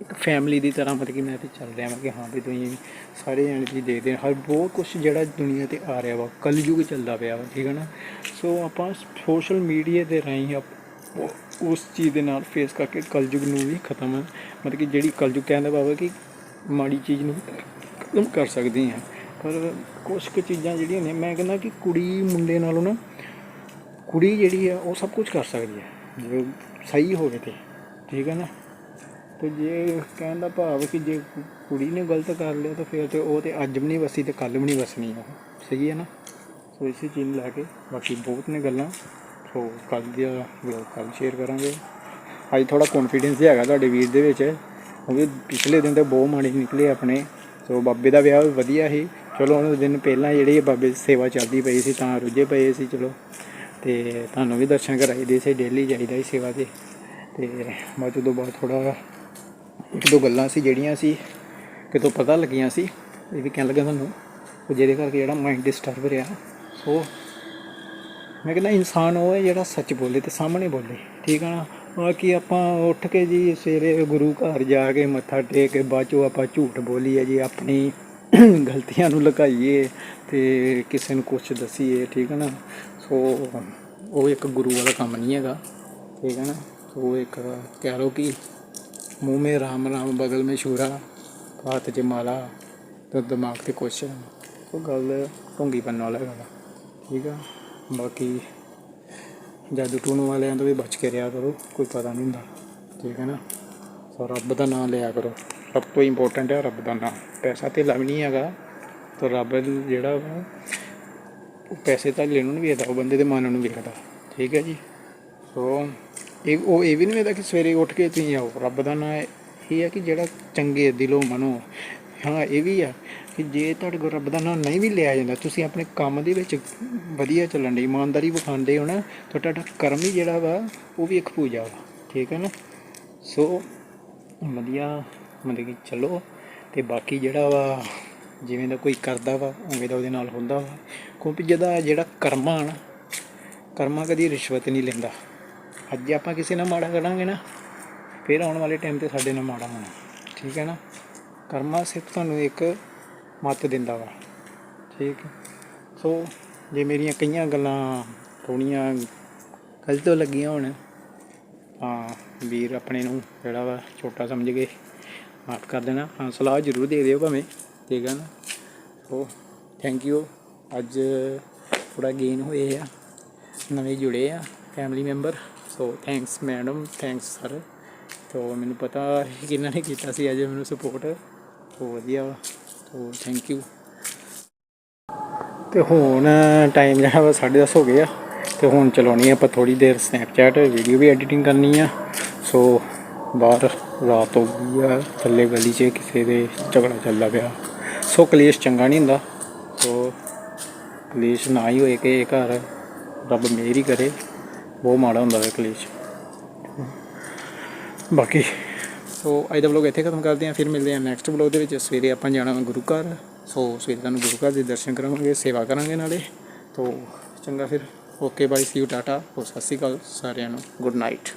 ਇੱਕ ਫੈਮਿਲੀ ਦੀ ਤਰ੍ਹਾਂ ਮਤਲਬ ਕਿ ਮੈਂ ਤੇ ਚੱਲ ਰਿਹਾ ਹਾਂ ਕਿ ਹਾਂ ਵੀ ਤੁਸੀਂ ਸਾਰੇ ਜਣੇ ਤੁਸੀਂ ਦੇਖਦੇ ਹਰ ਬਹੁਤ ਕੁਝ ਜਿਹੜਾ ਦੁਨੀਆ ਤੇ ਆ ਰਿਹਾ ਵਾ, ਕਲਯੁਗ ਚੱਲਦਾ ਪਿਆ ਵਾ, ਠੀਕ ਹੈ ਨਾ? ਸੋ ਆਪਾਂ ਸੋਸ਼ਲ ਮੀਡੀਆ ਦੇ ਰਾਹੀਂ ਆਪ- ਉਸ ਚੀਜ਼ ਦੇ ਨਾਲ ਫੇਸ ਕਰਕੇ ਕਲਯੁਗ ਨੂੰ ਵੀ ਖਤਮ, ਮਤਲਬ ਕਿ ਜਿਹੜੀ ਕਲਯੁਗ ਕਹਿੰਦਾ ਬਾਬਾ ਕਿ ਮਾੜੀ ਚੀਜ਼ ਨੂੰ ਖਤਮ ਕਰ ਸਕਦੀ ਹਾਂ। ਪਰ ਕੁਝ ਕੁ ਚੀਜ਼ਾਂ ਜਿਹੜੀਆਂ ਨੇ, ਮੈਂ ਕਹਿੰਦਾ ਕਿ ਕੁੜੀ ਮੁੰਡੇ ਨਾਲੋਂ ਨਾ, ਕੁੜੀ ਜਿਹੜੀ ਆ ਉਹ ਸਭ ਕੁਝ ਕਰ ਸਕਦੀ ਹੈ ਜੇ ਸਹੀ ਹੋਵੇ ਤੇ, ਠੀਕ ਹੈ ਨਾ? ਤੇ ਜੇ ਕਹਿਣ ਦਾ ਭਾਵ ਕਿ ਜੇ ਕੁੜੀ ਨੇ ਗਲਤ ਕਰ ਲਿਆ ਤਾਂ ਫਿਰ ਤੇ ਉਹ ਤੇ ਅੱਜ ਵੀ ਨਹੀਂ ਵਸੀ ਤੇ ਕੱਲ ਵੀ ਨਹੀਂ ਵਸਣੀ ਉਹ। ਸਹੀ ਹੈ ਨਾ? ਸੋ ਇਸੇ ਚੀਜ਼ ਨੂੰ ਲੈ ਕੇ ਬਾਕੀ ਬਹੁਤ ਨੇ ਗੱਲਾਂ। ਸੋ ਕੱਲ ਦੀ ਵਲੌਗ ਕੱਲ ਸ਼ੇਅਰ ਕਰਾਂਗੇ। ਅੱਜ ਥੋੜਾ ਕੌਨਫੀਡੈਂਸ ਹੈਗਾ ਤੁਹਾਡੇ ਵੀਰ ਦੇ ਵਿੱਚ, ਕਿਉਂਕਿ ਪਿਛਲੇ ਦਿਨ ਤੇ ਬਹੁਤ ਮਾੜੇ ਨਿਕਲੇ ਆਪਣੇ। ਸੋ ਬਾਬੇ ਦਾ ਵਿਆਹ ਵੀ ਵਧੀਆ ਸੀ। ਚਲੋ ਉਹਨਾਂ ਦਿਨ ਪਹਿਲਾਂ ਜਿਹੜੀ ਬਾਬੇ ਦੀ ਸੇਵਾ ਚੱਲਦੀ ਪਈ ਸੀ ਤਾਂ ਰੁੱਝੇ ਪਏ ਸੀ, ਚਲੋ। ਤੇ ਤੁਹਾਨੂੰ ਵੀ ਦਰਸ਼ਨ ਕਰਾਈ ਦੇ ਸੀ ਡੇਲੀ ਜਾਈਦਾ ਸੀ ਸੇਵਾ ਤੇ। ਤੇ ਬਾਅਦ ਤੋਂ ਬਾਅਦ ਥੋੜਾ ਇੱਕ ਦੋ ਗੱਲਾਂ ਸੀ ਜਿਹੜੀਆਂ ਸੀ ਕਿਤੋਂ ਪਤਾ ਲੱਗੀਆਂ ਸੀ, ਇਹ ਵੀ ਕਹਿਣ ਲੱਗਾ ਤੁਹਾਨੂੰ ਉਹ ਜਿਹਦੇ ਕਰਕੇ ਜਿਹੜਾ ਮਾਈਂਡ ਡਿਸਟਰਬ ਰਿਹਾ ਸੋ ਮੈਂ ਕਹਿੰਦਾ ਇਨਸਾਨ ਉਹ ਹੈ ਜਿਹੜਾ ਸੱਚ ਬੋਲੇ ਤੇ ਸਾਹਮਣੇ ਬੋਲੇ, ਠੀਕ ਆ ਨਾ? ਬਾਕੀ ਆਪਾਂ ਉੱਠ ਕੇ ਜੀ ਸਵੇਰੇ ਗੁਰੂ ਘਰ ਜਾ ਕੇ ਮੱਥਾ ਟੇਕ ਕੇ ਬਾਅਦ ਚੋਂ ਆਪਾਂ ਝੂਠ ਬੋਲੀਏ ਜੀ, ਆਪਣੀ ਗਲਤੀਆਂ ਨੂੰ ਲੁਕਾਈਏ ਤੇ ਕਿਸੇ ਨੂੰ ਕੁਝ ਦਸੀਏ, ਠੀਕ ਹੈ ਨਾ? ਸੋ ਉਹ ਇੱਕ ਗੁਰੂ ਵਾਲਾ ਕੰਮ ਨਹੀਂ ਹੈਗਾ, ਠੀਕ ਹੈ ਨਾ? ਸੋ ਇੱਕ ਕਹਿ ਲਓ ਕਿ मुंह में राम राम बगल में छुरा हाथ 'ਚ ਮਾਲਾ ਤੇ ਦਿਮਾਗ ਤੇ ਕੁਛ ਉਹ ਗੱਲ ਢੋਂਗੀ ਪੰਨ ਵਾਲਾ ਹੈਗਾ ਠੀਕ ਆ ਬਾਕੀ ਜਾਦੂ ਟੂਣ ਵਾਲਿਆਂ ਤੋਂ ਵੀ ਬਚ ਕੇ ਰਿਹਾ ਕਰੋ ਕੋਈ ਪਤਾ ਨਹੀਂ ਹੁੰਦਾ ਠੀਕ ਹੈ ਨਾ ਸੋ ਰੱਬ ਦਾ ਨਾਮ ਲਿਆ ਕਰੋ ਸਭ ਤੋਂ ਇੰਪੋਰਟੈਂਟ ਹੈ ਰੱਬ ਦਾ ਨਾਮ ਪੈਸਾ ਤੇ ਵੀ ਨਹੀਂ ਹੈਗਾ ਤਾਂ ਰੱਬ ਜਿਹੜਾ ਵਾ ਉਹ ਪੈਸੇ ਤਾਂ ਲੈਣ ਨੂੰ ਨਹੀਂ ਵੇਖਦਾ ਉਹ ਬੰਦੇ ਦੇ ਮਨ ਨੂੰ ਵੇਖਦਾ ਠੀਕ ਹੈ ਜੀ ਸੋ ਇਹ ਉਹ ਇਹ ਵੀ ਨਹੀਂ ਹੁੰਦਾ ਕਿ ਸਵੇਰੇ ਉੱਠ ਕੇ ਤੁਸੀਂ ਆਓ। ਰੱਬ ਦਾ ਨਾਮ ਇਹ ਹੈ ਕਿ ਜਿਹੜਾ ਚੰਗੇ ਦਿਲੋਂ ਮਨੋ। ਹਾਂ, ਇਹ ਵੀ ਆ ਕਿ ਜੇ ਤੁਹਾਡੇ ਕੋਲ ਰੱਬ ਦਾ ਨਾਮ ਨਹੀਂ ਵੀ ਲਿਆ ਜਾਂਦਾ, ਤੁਸੀਂ ਆਪਣੇ ਕੰਮ ਦੇ ਵਿੱਚ ਵਧੀਆ ਚੱਲਣ ਦੀ, ਇਮਾਨਦਾਰੀ ਵਿਖਾਉਂਦੇ ਹੋ ਨਾ, ਤਾਂ ਤੁਹਾਡਾ ਕਰਮ ਹੀ ਜਿਹੜਾ ਵਾ, ਉਹ ਵੀ ਇੱਕ ਪੂਜਾ ਵਾ। ਠੀਕ ਹੈ ਨਾ? ਸੋ, ਵਧੀਆ, ਮਤਲਬ ਕਿ ਚਲੋ, ਤੇ ਬਾਕੀ ਜਿਹੜਾ ਵਾ, ਜਿਵੇਂ ਦਾ ਕੋਈ ਕਰਦਾ ਵਾ, ਉਵੇਂ ਦਾ ਉਹਦੇ ਨਾਲ ਹੁੰਦਾ ਵਾ। ਕਿਉਂਕਿ ਜਿਹਦਾ ਜਿਹੜਾ ਕਰਮਾ ਨਾ, ਕਰਮਾ ਕਦੀ ਰਿਸ਼ਵਤ ਨਹੀਂ ਲੈਂਦਾ। ਅੱਜ ਆਪਾਂ ਕਿਸੇ ਨਾਲ ਮਾੜਾ ਕਰਾਂਗੇ ਨਾ, ਫਿਰ ਆਉਣ ਵਾਲੇ ਟਾਈਮ ਤੇ ਸਾਡੇ ਨਾਲ ਮਾੜਾ ਹੋਣਾ। ਠੀਕ ਹੈ ਨਾ? ਕਰਮਾ ਸਿਰਫ ਤੁਹਾਨੂੰ ਇੱਕ ਮੱਤ ਦਿੰਦਾ ਵਾ। ਠੀਕ ਸੋ ਜੇ ਮੇਰੀਆਂ ਕਈਆਂ ਗੱਲਾਂ ਥੋੜੀਆਂ ਗਲਤ ਲੱਗੀਆਂ ਹੋਣ, ਤਾਂ ਵੀਰ ਆਪਣੇ ਨੂੰ ਜਿਹੜਾ ਵਾ ਛੋਟਾ ਸਮਝ ਕੇ ਮਾਫ ਕਰ ਦੇਣਾ। ਹਾਂ, ਸਲਾਹ ਜ਼ਰੂਰ ਦੇ ਦਿਓ ਭਾਵੇਂ। ਠੀਕ ਹੈ ਨਾ? ਸੋ ਥੈਂਕ ਯੂ ਅੱਜ ਥੋੜਾ ਗੇਨ ਹੋਏ ਆ, ਨਵੇਂ ਜੁੜੇ ਆ family member so thanks madam thanks sir ਤੋ ਮੈਨੂੰ ਪਤਾ ਕਿਹਨਾਂ ਨੇ ਕੀਤਾ ਸੀ ਅੱਜ ਮੈਨੂੰ ਸਪੋਰਟ ਤੋ ਵਧੀਆ ਵਾ। ਤੋ ਥੈਂਕ ਯੂ ਤੇ ਹੁਣ ਟਾਈਮ ਜਿਹੜਾ ਵਾ 10:30 ਹੋ ਗਿਆ ਤੇ ਹੁਣ ਚਲਾਉਣੀ ਆਪਾਂ ਥੋੜੀ ਦੇਰ ਸਨੈਪਚੈਟ ਵੀਡੀਓ ਵੀ ਐਡੀਟਿੰਗ ਕਰਨੀ ਆ। ਸੋ ਬਾਹਰ ਰਾਤ ਹੋ ਗਈ ਆ। ਥੱਲੇ ਗਲੀ 'ਚ ਕਿਸੇ ਦੇ ਝਗੜਾ ਚੱਲਦਾ ਪਿਆ। ਸੋ ਕਲੇਸ਼ ਚੰਗਾ ਨਹੀਂ ਹੁੰਦਾ। ਸੋ ਕਲੇਸ਼ ਨਾ ਹੀ ਹੋਏ ਕਿ ਘਰ ਰੱਬ ਮਿਹਰ ਹੀ ਕਰੇ। ਬਹੁਤ ਮਾੜਾ ਹੁੰਦਾ ਵੇ ਕਲੇਸ਼ ਬਾਕੀ ਸੋ ਅੱਜ ਦਾ ਵਲੋਗ ਇੱਥੇ ਖਤਮ ਕਰਦੇ ਹਾਂ, ਫਿਰ ਮਿਲਦੇ ਹਾਂ ਨੈਕਸਟ ਵਲੋਗ ਦੇ ਵਿੱਚ। ਸਵੇਰੇ ਆਪਾਂ ਜਾਣਾ ਵਾ ਗੁਰੂ ਘਰ। ਸੋ ਸਵੇਰੇ ਤੁਹਾਨੂੰ ਗੁਰੂ ਘਰ ਦੇ ਦਰਸ਼ਨ ਕਰਾਵਾਂਗੇ, ਸੇਵਾ ਕਰਾਂਗੇ ਨਾਲੇ। ਤੋ ਚੰਗਾ ਫਿਰ। ਓਕੇ ਬਾਈ ਸੀ ਯੂ ਟਾਟਾ ਹੋ ਸਤਿ ਸ਼੍ਰੀ ਅਕਾਲ ਸਾਰਿਆਂ ਨੂੰ। Good night